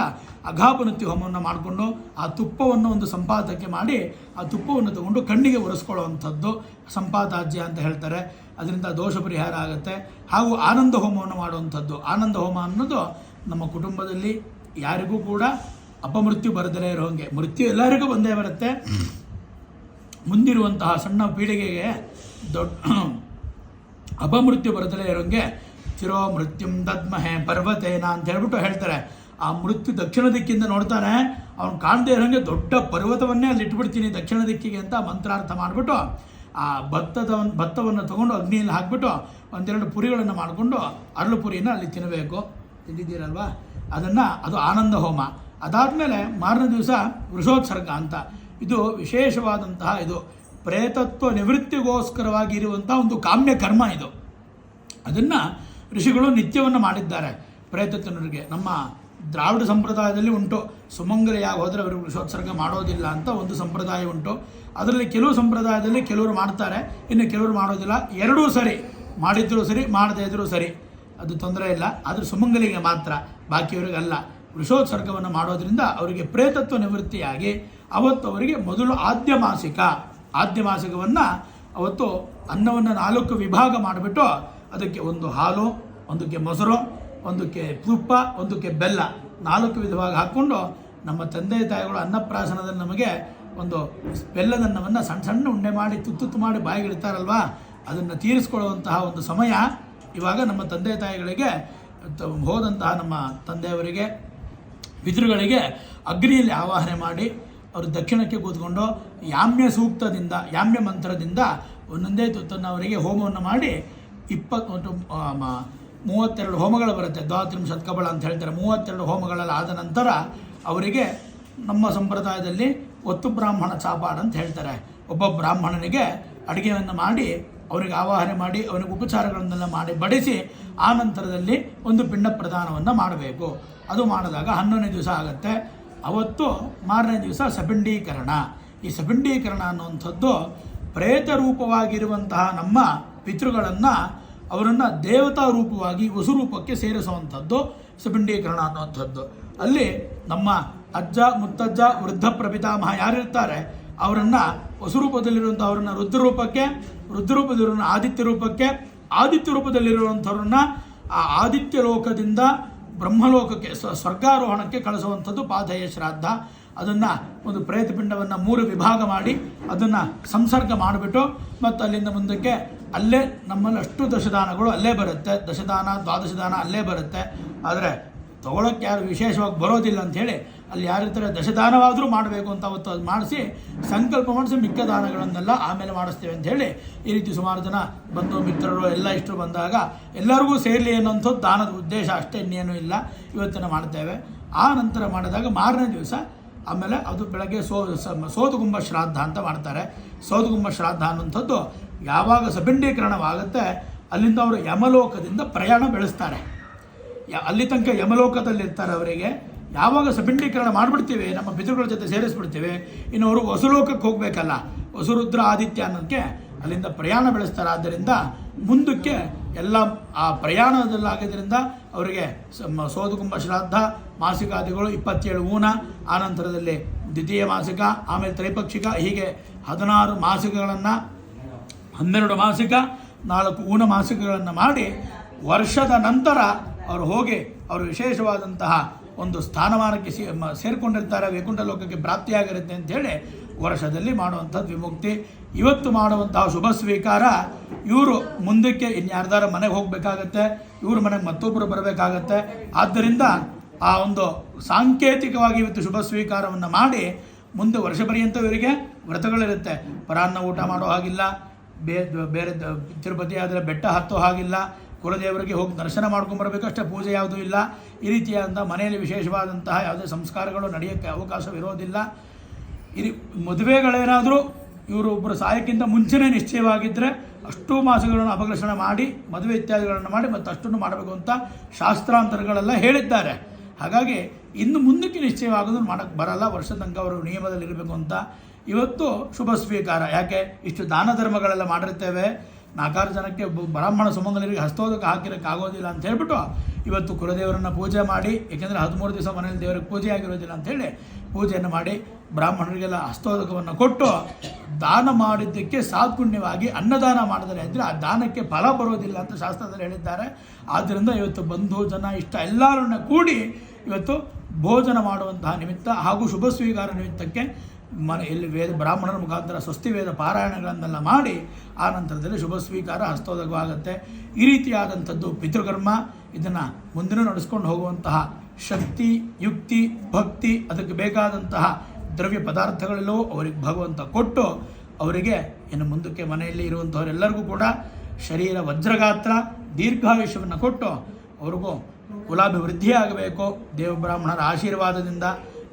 ಅಘಾಪನುತ್ತಿ ಹೋಮವನ್ನು ಮಾಡಿಕೊಂಡು ಆ ತುಪ್ಪವನ್ನು ಒಂದು ಸಂಪಾದಕ್ಕೆ ಮಾಡಿ ಆ ತುಪ್ಪವನ್ನು ತಗೊಂಡು ಕಣ್ಣಿಗೆ ಒರೆಸ್ಕೊಳ್ಳುವಂಥದ್ದು ಸಂಪಾದಾಜ್ಯ ಅಂತ ಹೇಳ್ತಾರೆ. ಅದರಿಂದ ದೋಷ ಪರಿಹಾರ ಆಗುತ್ತೆ. ಹಾಗೂ ಆನಂದ ಹೋಮವನ್ನು ಮಾಡುವಂಥದ್ದು. ಆನಂದ ಹೋಮ ಅನ್ನೋದು ನಮ್ಮ ಕುಟುಂಬದಲ್ಲಿ ಯಾರಿಗೂ ಕೂಡ ಅಪಮೃತ್ಯು ಬರದಲೇ ಇರೋಂಗೆ. ಮೃತ್ಯು ಎಲ್ಲರಿಗೂ ಬಂದೇ ಬರುತ್ತೆ. ಮುಂದಿರುವಂತಹ ಸಣ್ಣ ಪೀಳಿಗೆಗೆ ದೊಡ್ಡ ಅಪಮೃತ್ಯು ಬರುತ್ತಲೇ ಇರೋಂಗೆ ಚಿರೋ ಮೃತ್ಯುಂ ದದ್ಮಹೆ ಪರ್ವತೇನ ಅಂತ ಹೇಳ್ಬಿಟ್ಟು ಹೇಳ್ತಾರೆ. ಆ ಮೃತ್ಯು ದಕ್ಷಿಣ ದಿಕ್ಕಿಂದ ನೋಡ್ತಾನೆ. ಅವ್ನು ಕಾಣದೇ ಇರೋಂಗೆ ದೊಡ್ಡ ಪರ್ವತವನ್ನೇ ಅಲ್ಲಿ ಇಟ್ಬಿಡ್ತೀನಿ ದಕ್ಷಿಣ ದಿಕ್ಕಿಗೆ ಅಂತ ಮಂತ್ರಾರ್ಥ ಮಾಡಿಬಿಟ್ಟು, ಆ ಭತ್ತದ ಭತ್ತವನ್ನು ತಗೊಂಡು ಅಗ್ನಿಯಲ್ಲಿ ಹಾಕ್ಬಿಟ್ಟು, ಒಂದೆರಡು ಪುರಿಗಳನ್ನು ಮಾಡಿಕೊಂಡು ಅರಳು ಪುರಿಯನ್ನು ಅಲ್ಲಿ ತಿನ್ನಬೇಕು ತಿಂದಿದ್ದೀರಲ್ವಾ? ಅದನ್ನು, ಅದು ಆನಂದ ಹೋಮ. ಅದಾದಮೇಲೆ ಮಾರನೇ ದಿವಸ ವೃಷೋತ್ಸರ್ಗ ಅಂತ. ಇದು ವಿಶೇಷವಾದಂತಹ ಇದು. ಪ್ರೇತತ್ವ ನಿವೃತ್ತಿಗೋಸ್ಕರವಾಗಿ ಇರುವಂತಹ ಒಂದು ಕಾಮ್ಯ ಕರ್ಮ ಇದು. ಅದನ್ನು ಋಷಿಗಳು ನಿತ್ಯವನ್ನು ಮಾಡಿದ್ದಾರೆ. ಪ್ರೇತತ್ವನರಿಗೆ. ನಮ್ಮ ದ್ರಾವಿಡ ಸಂಪ್ರದಾಯದಲ್ಲಿ ಉಂಟು. ಸುಮಂಗಲಿಯಾಗಿ ಹೋದರೆ ಅವರು ವೃಷೋತ್ಸರ್ಗ ಮಾಡೋದಿಲ್ಲ ಅಂತ ಒಂದು ಸಂಪ್ರದಾಯ ಉಂಟು. ಅದರಲ್ಲಿ ಕೆಲವು ಸಂಪ್ರದಾಯದಲ್ಲಿ ಕೆಲವರು ಮಾಡ್ತಾರೆ. ಇನ್ನು ಕೆಲವರು ಮಾಡೋದಿಲ್ಲ. ಎರಡೂ ಸರಿ. ಮಾಡಿದ್ರೂ ಸರಿ, ಮಾಡದೇ ಇದ್ರೂ ಸರಿ. ಅದು ತೊಂದರೆ ಇಲ್ಲ. ಆದರೆ ಸುಮಂಗಲಿಗೆ ಮಾತ್ರ. ಬಾಕಿಯವರಿಗಲ್ಲ. ವೃಷೋತ್ಸರ್ಗವನ್ನು ಮಾಡೋದರಿಂದ ಅವರಿಗೆ ಪ್ರೇತತ್ವ ನಿವೃತ್ತಿಯಾಗಿ ಅವತ್ತು ಅವರಿಗೆ ಮೊದಲು ಆದ್ಯ ಮಾಸಿಕ ಆದ್ಯ ಮಾಸಗವನ್ನು ಅವತ್ತು ಅನ್ನವನ್ನು ನಾಲ್ಕು ವಿಭಾಗ ಮಾಡಿಬಿಟ್ಟು ಅದಕ್ಕೆ ಒಂದು ಹಾಲು, ಒಂದಕ್ಕೆ ಮೊಸರು, ಒಂದಕ್ಕೆ ತುಪ್ಪ, ಒಂದಕ್ಕೆ ಬೆಲ್ಲ ನಾಲ್ಕು ವಿಧವಾಗಿ ಹಾಕ್ಕೊಂಡು ನಮ್ಮ ತಂದೆ ತಾಯಿಗಳು ಅನ್ನಪ್ರಾಶನದಲ್ಲಿ ನಮಗೆ ಒಂದು ಬೆಲ್ಲದನ್ನವನ್ನು ಸಣ್ಣ ಸಣ್ಣ ಉಂಡೆ ಮಾಡಿ, ತುತ್ತು ಮಾಡಿ ಬಾಯಿಗಿಡ್ತಾರಲ್ವಾ ಅದನ್ನು ತೀರಿಸ್ಕೊಳ್ಳುವಂತಹ ಒಂದು ಸಮಯ ಇವಾಗ ನಮ್ಮ ತಂದೆ ತಾಯಿಗಳಿಗೆ ಹೋದಂತಹ ನಮ್ಮ ತಂದೆಯವರಿಗೆ, ಪಿತೃಗಳಿಗೆ ಅಗ್ನಿಯಲ್ಲಿ ಆವಾಹನೆ ಮಾಡಿ ಅವರು ದಕ್ಷಿಣಕ್ಕೆ ಕೂತ್ಕೊಂಡು ಯಾಮ್ಯ ಸೂಕ್ತದಿಂದ, ಯಾಮ್ಯ ಮಂತ್ರದಿಂದ ಒಂದೊಂದೇ ತುತ್ತನ್ನು ಅವರಿಗೆ ಹೋಮವನ್ನು ಮಾಡಿ ಇಪ್ಪತ್ತು ಮೂವತ್ತೆರಡು ಹೋಮಗಳು ಬರುತ್ತೆ. ದ್ವಾತ್ರಿಂ ಶತ್ಕಬಳ ಅಂತ ಹೇಳ್ತಾರೆ. ಮೂವತ್ತೆರಡು ಹೋಮಗಳಲ್ಲಿ ಆದ ನಂತರ ಅವರಿಗೆ ನಮ್ಮ ಸಂಪ್ರದಾಯದಲ್ಲಿ ಒತ್ತು ಬ್ರಾಹ್ಮಣ ಚಾಪಾಡ್ ಅಂತ ಹೇಳ್ತಾರೆ. ಒಬ್ಬ ಬ್ರಾಹ್ಮಣನಿಗೆ ಅಡುಗೆಯನ್ನು ಮಾಡಿ, ಅವರಿಗೆ ಆವಾಹನೆ ಮಾಡಿ, ಅವನಿಗೆ ಉಪಚಾರಗಳನ್ನೆಲ್ಲ ಮಾಡಿ ಬಡಿಸಿ ಆ ನಂತರದಲ್ಲಿ ಒಂದು ಪಿಂಡ ಪ್ರದಾನವನ್ನು ಮಾಡಬೇಕು. ಅದು ಮಾಡಿದಾಗ ಹನ್ನೊಂದನೇ ದಿವಸ ಆಗುತ್ತೆ. ಅವತ್ತು ಮಾರನೇ ದಿವಸ ಸಬಂಡೀಕರಣ. ಈ ಸಬಂಡೀಕರಣ ಅನ್ನುವಂಥದ್ದು ಪ್ರೇತ ರೂಪವಾಗಿರುವಂತಹ ನಮ್ಮ ಪಿತೃಗಳನ್ನು ಅವರನ್ನು ದೇವತಾ ರೂಪವಾಗಿ ವಸುರೂಪಕ್ಕೆ ಸೇರಿಸುವಂಥದ್ದು ಸಬಂಡೀಕರಣ ಅನ್ನುವಂಥದ್ದು. ಅಲ್ಲಿ ನಮ್ಮ ಅಜ್ಜ, ಮುತ್ತಜ್ಜ, ವೃದ್ಧ ಪ್ರಪಿತಾಮಹ ಯಾರಿರ್ತಾರೆ? ಅವರನ್ನು ವಸುರೂಪದಲ್ಲಿರುವಂಥ ಅವರನ್ನು ರುದ್ರರೂಪಕ್ಕೆ ರುದ್ರರೂಪದಲ್ಲಿರುವ ಆದಿತ್ಯ ರೂಪಕ್ಕೆ, ಆದಿತ್ಯ ರೂಪದಲ್ಲಿರುವಂಥವ್ರನ್ನ ಆ ಆದಿತ್ಯ ಲೋಕದಿಂದ ಬ್ರಹ್ಮಲೋಕಕ್ಕೆ ಸ್ವ ಸ್ವರ್ಗಾರೋಹಣಕ್ಕೆ ಕಳಿಸುವಂಥದ್ದು ಪಾದಯ ಶ್ರಾದ್ದ. ಅದನ್ನು ಒಂದು ಪ್ರೇತಪಿಂಡವನ್ನು ಮೂರು ವಿಭಾಗ ಮಾಡಿ ಅದನ್ನು ಸಂಸರ್ಗ ಮಾಡಿಬಿಟ್ಟು ಮತ್ತು ಅಲ್ಲಿಂದ ಮುಂದಕ್ಕೆ ಅಲ್ಲೇ ನಮ್ಮಲ್ಲಿ ಅಷ್ಟು ದಶದಾನಗಳು ಅಲ್ಲೇ ಬರುತ್ತೆ. ದಶದಾನ, ದ್ವಾದಶದಾನ ಅಲ್ಲೇ ಬರುತ್ತೆ. ಆದರೆ ತಗೊಳಕ್ಕೆ ಯಾರು ವಿಶೇಷವಾಗಿ ಬರೋದಿಲ್ಲ ಅಂಥೇಳಿ ಅಲ್ಲಿ ಯಾರಿರ್ತಾರೆ ದಶದಾನವಾದರೂ ಮಾಡಬೇಕು ಅಂತ ಅವತ್ತು ಅದು ಮಾಡಿಸಿ ಸಂಕಲ್ಪ ಮಾಡಿಸಿ ಮಿಕ್ಕ ದಾನಗಳನ್ನೆಲ್ಲ ಆಮೇಲೆ ಮಾಡಿಸ್ತೇವೆ ಅಂತ ಹೇಳಿ ಈ ರೀತಿ ಸುಮಾರು ಜನ ಬಂದು ಮಿತ್ರರು ಎಲ್ಲ ಇಷ್ಟರು ಬಂದಾಗ ಎಲ್ಲರಿಗೂ ಸೇರಲಿ ಅನ್ನೋಂಥದ್ದು ದಾನದ ಉದ್ದೇಶ ಅಷ್ಟೇ, ಇನ್ನೇನು ಇಲ್ಲ. ಇವತ್ತಿನ ಮಾಡ್ತೇವೆ. ಆ ನಂತರ ಮಾಡಿದಾಗ ಮಾರನೇ ದಿವಸ ಆಮೇಲೆ ಅದು ಬೆಳಗ್ಗೆ ಸೋ ಸೋದುಗುಂಬ ಶ್ರಾದ್ದ ಅಂತ ಮಾಡ್ತಾರೆ. ಸೋದುಗುಂಬ ಶ್ರಾದ್ದ ಅನ್ನೋಂಥದ್ದು ಯಾವಾಗ ಸಬಿಂಡೀಕರಣವಾಗುತ್ತೆ ಅಲ್ಲಿಂದ ಅವರು ಯಮಲೋಕದಿಂದ ಪ್ರಯಾಣ ಬೆಳೆಸ್ತಾರೆ. ಅಲ್ಲಿ ತನಕ ಯಮಲೋಕದಲ್ಲಿ ಇರ್ತಾರೆ ಅವರಿಗೆ. ಯಾವಾಗ ಸಪಿಂಡೀಕರಣ ಮಾಡಿಬಿಡ್ತೀವಿ, ನಮ್ಮ ಪಿತೃಗಳ ಜೊತೆ ಸೇರಿಸ್ಬಿಡ್ತೀವಿ, ಇನ್ನು ಅವರು ವಸುಲೋಕಕ್ಕೆ ಹೋಗಬೇಕಲ್ಲ ವಸುರುದ್ರ ಆದಿತ್ಯ ಅನ್ನೋದಕ್ಕೆ ಅಲ್ಲಿಂದ ಪ್ರಯಾಣ ಬೆಳೆಸ್ತಾರೆ. ಆದ್ದರಿಂದ ಮುಂದಕ್ಕೆ ಎಲ್ಲ ಆ ಪ್ರಯಾಣದಲ್ಲಾಗೋದ್ರಿಂದ ಅವರಿಗೆ ಸೋದುಕುಂಭ ಶ್ರಾದ್ದ, ಮಾಸಿಕಾದಿಗಳು ಇಪ್ಪತ್ತೇಳು ಊನ, ಆನಂತರದಲ್ಲಿ ದ್ವಿತೀಯ ಮಾಸಿಕ, ಆಮೇಲೆ ತ್ರೈಪಕ್ಷಿಕ, ಹೀಗೆ ಹದಿನಾರು ಮಾಸಿಕಗಳನ್ನು, ಹನ್ನೆರಡು ಮಾಸಿಕ, ನಾಲ್ಕು ಊನ ಮಾಸಿಕಗಳನ್ನು ಮಾಡಿ ವರ್ಷದ ನಂತರ ಅವರು ಹೋಗಿ ಅವರು ವಿಶೇಷವಾದಂತಹ ಒಂದು ಸ್ಥಾನಮಾನಕ್ಕೆ ಸೇ ಸೇರಿಕೊಂಡಿರ್ತಾರೆ ವೈಕುಂಠ ಲೋಕಕ್ಕೆ ಪ್ರಾಪ್ತಿಯಾಗಿರುತ್ತೆ ಅಂಥೇಳಿ ವರ್ಷದಲ್ಲಿ ಮಾಡುವಂಥದ್ದು ವಿಮುಕ್ತಿ. ಇವತ್ತು ಮಾಡುವಂತಹ ಶುಭ ಸ್ವೀಕಾರ, ಇವರು ಮುಂದಕ್ಕೆ ಇನ್ಯಾರ್ದಾರ ಮನೆಗೆ ಹೋಗಬೇಕಾಗತ್ತೆ, ಇವರು ಮನೆಗೆ ಮತ್ತೊಬ್ಬರು ಬರಬೇಕಾಗತ್ತೆ. ಆದ್ದರಿಂದ ಆ ಒಂದು ಸಾಂಕೇತಿಕವಾಗಿ ಇವತ್ತು ಶುಭ ಸ್ವೀಕಾರವನ್ನು ಮಾಡಿ ಮುಂದೆ ವರ್ಷ ಪರ್ಯಂತ ಇವರಿಗೆ ವ್ರತಗಳಿರುತ್ತೆ. ಪರಾನ್ನ ಊಟ ಮಾಡೋ ಹಾಗಿಲ್ಲ ಬೇರೆ ತಿರುಪತಿ ಆದರೆ ಬೆಟ್ಟ ಹತ್ತೋ ಹಾಗಿಲ್ಲ ಕುಲದೇವರಿಗೆ ಹೋಗಿ ದರ್ಶನ ಮಾಡ್ಕೊಂಬರ್ಬೇಕಷ್ಟೇ ಪೂಜೆ ಯಾವುದೂ ಇಲ್ಲ. ಈ ರೀತಿಯಾದಂಥ ಮನೆಯಲ್ಲಿ ವಿಶೇಷವಾದಂತಹ ಯಾವುದೇ ಸಂಸ್ಕಾರಗಳು ನಡೆಯೋಕ್ಕೆ ಅವಕಾಶವಿರೋದಿಲ್ಲ ಇರಿ, ಮದುವೆಗಳೇನಾದರೂ ಇವರು ಒಬ್ಬರು ಸಾಯಕ್ಕಿಂತ ಮುಂಚೆನೇ ನಿಶ್ಚಯವಾಗಿದ್ದರೆ ಅಷ್ಟು ಮಾಸಗಳನ್ನು ಅಪಘರ್ಷಣೆ ಮಾಡಿ, ಮದುವೆ ಇತ್ಯಾದಿಗಳನ್ನು ಮಾಡಿ ಮತ್ತು ಅಷ್ಟನ್ನು ಮಾಡಬೇಕು ಅಂತ ಶಾಸ್ತ್ರಾಂತರಗಳೆಲ್ಲ ಹೇಳಿದ್ದಾರೆ. ಹಾಗಾಗಿ ಇನ್ನು ಮುಂದಕ್ಕೆ ನಿಶ್ಚಯವಾಗೋದು ಮಾಡೋಕ್ಕೆ ಬರಲ್ಲ ವರ್ಷ ತನಕ ಅವರು ನಿಯಮದಲ್ಲಿರಬೇಕು ಅಂತ. ಇವತ್ತು ಶುಭ ಸ್ವೀಕಾರ. ಯಾಕೆ? ಇಷ್ಟು ದಾನ ಧರ್ಮಗಳೆಲ್ಲ ಮಾಡಿರ್ತೇವೆ. ನಾಲ್ಕಾರು ಜನಕ್ಕೆ ಬ್ರಾಹ್ಮಣ ಸುಮಂಗಲರಿಗೆ ಹಸ್ತೋದಕ್ಕೆ ಹಾಕಿರೋಕ್ಕೆ ಆಗೋದಿಲ್ಲ ಅಂತ ಹೇಳ್ಬಿಟ್ಟು ಇವತ್ತು ಕುಲದೇವರನ್ನು ಪೂಜೆ ಮಾಡಿ, ಏಕೆಂದರೆ ಹದಿಮೂರು ದಿವಸ ಮನೆಯಲ್ಲಿ ದೇವರಿಗೆ ಪೂಜೆ ಆಗಿರೋದಿಲ್ಲ ಅಂತೇಳಿ ಪೂಜೆಯನ್ನು ಮಾಡಿ ಬ್ರಾಹ್ಮಣರಿಗೆಲ್ಲ ಹಸ್ತೋದಕವನ್ನು ಕೊಟ್ಟು ದಾನ ಮಾಡಿದ್ದಕ್ಕೆ ಸಾತ್ಪುಣ್ಯವಾಗಿ ಅನ್ನದಾನ ಮಾಡಿದರೆ ಅಂದರೆ ಆ ದಾನಕ್ಕೆ ಫಲ ಬರೋದಿಲ್ಲ ಅಂತ ಶಾಸ್ತ್ರದಲ್ಲಿ ಹೇಳಿದ್ದಾರೆ. ಆದ್ದರಿಂದ ಇವತ್ತು ಬಂಧು ಜನ ಇಷ್ಟ ಎಲ್ಲರನ್ನ ಕೂಡಿ ಇವತ್ತು ಭೋಜನ ಮಾಡುವಂತಹ ನಿಮಿತ್ತ ಹಾಗೂ ಶುಭ ಸ್ವೀಕಾರ ನಿಮಿತ್ತಕ್ಕೆ ಮನೆ ಇಲ್ಲಿ ವೇದ ಬ್ರಾಹ್ಮಣರ ಮುಖಾಂತರ ಸ್ವಸ್ತಿ ವೇದ ಪಾರಾಯಣಗಳನ್ನೆಲ್ಲ ಮಾಡಿ, ಆ ನಂತರದಲ್ಲಿ ಶುಭ ಸ್ವೀಕಾರ ಹಸ್ತೋದಕವಾಗುತ್ತೆ ಈ ರೀತಿಯಾದಂಥದ್ದು ಪಿತೃಕರ್ಮ, ಇದನ್ನು ಮುಂದಿನ ನಡೆಸ್ಕೊಂಡು ಹೋಗುವಂತಹ ಶಕ್ತಿ, ಯುಕ್ತಿ, ಭಕ್ತಿ, ಅದಕ್ಕೆ ಬೇಕಾದಂತಹ ದ್ರವ್ಯ ಪದಾರ್ಥಗಳಲ್ಲೂ ಅವರಿಗೆ ಭಗವಂತ ಕೊಟ್ಟು, ಅವರಿಗೆ ಇನ್ನು ಮುಂದಕ್ಕೆ ಮನೆಯಲ್ಲಿ ಇರುವಂಥವರೆಲ್ಲರಿಗೂ ಕೂಡ ಶರೀರ ವಜ್ರಗಾತ್ರ, ದೀರ್ಘಾಯುಷ್ಯವನ್ನು ಕೊಟ್ಟು, ಅವ್ರಿಗೂ ಕುಲಾಭಿವೃದ್ಧಿಯಾಗಬೇಕು ದೇವ ಬ್ರಾಹ್ಮಣರ ಆಶೀರ್ವಾದದಿಂದ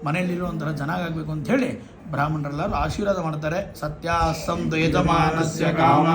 ಮನೆಯಲ್ಲಿರುವಂತಹ ಚೆನ್ನಾಗಾಗಬೇಕು ಅಂಥೇಳಿ ಬ್ರಾಹ್ಮಣರೆಲ್ಲರೂ ಆಶೀರ್ವಾದ ಮಾಡ್ತಾರೆ. ಸತ್ಯಾಸಂ ದ್ವೈತಮಾನಸ್ಯ ಕಾಮ.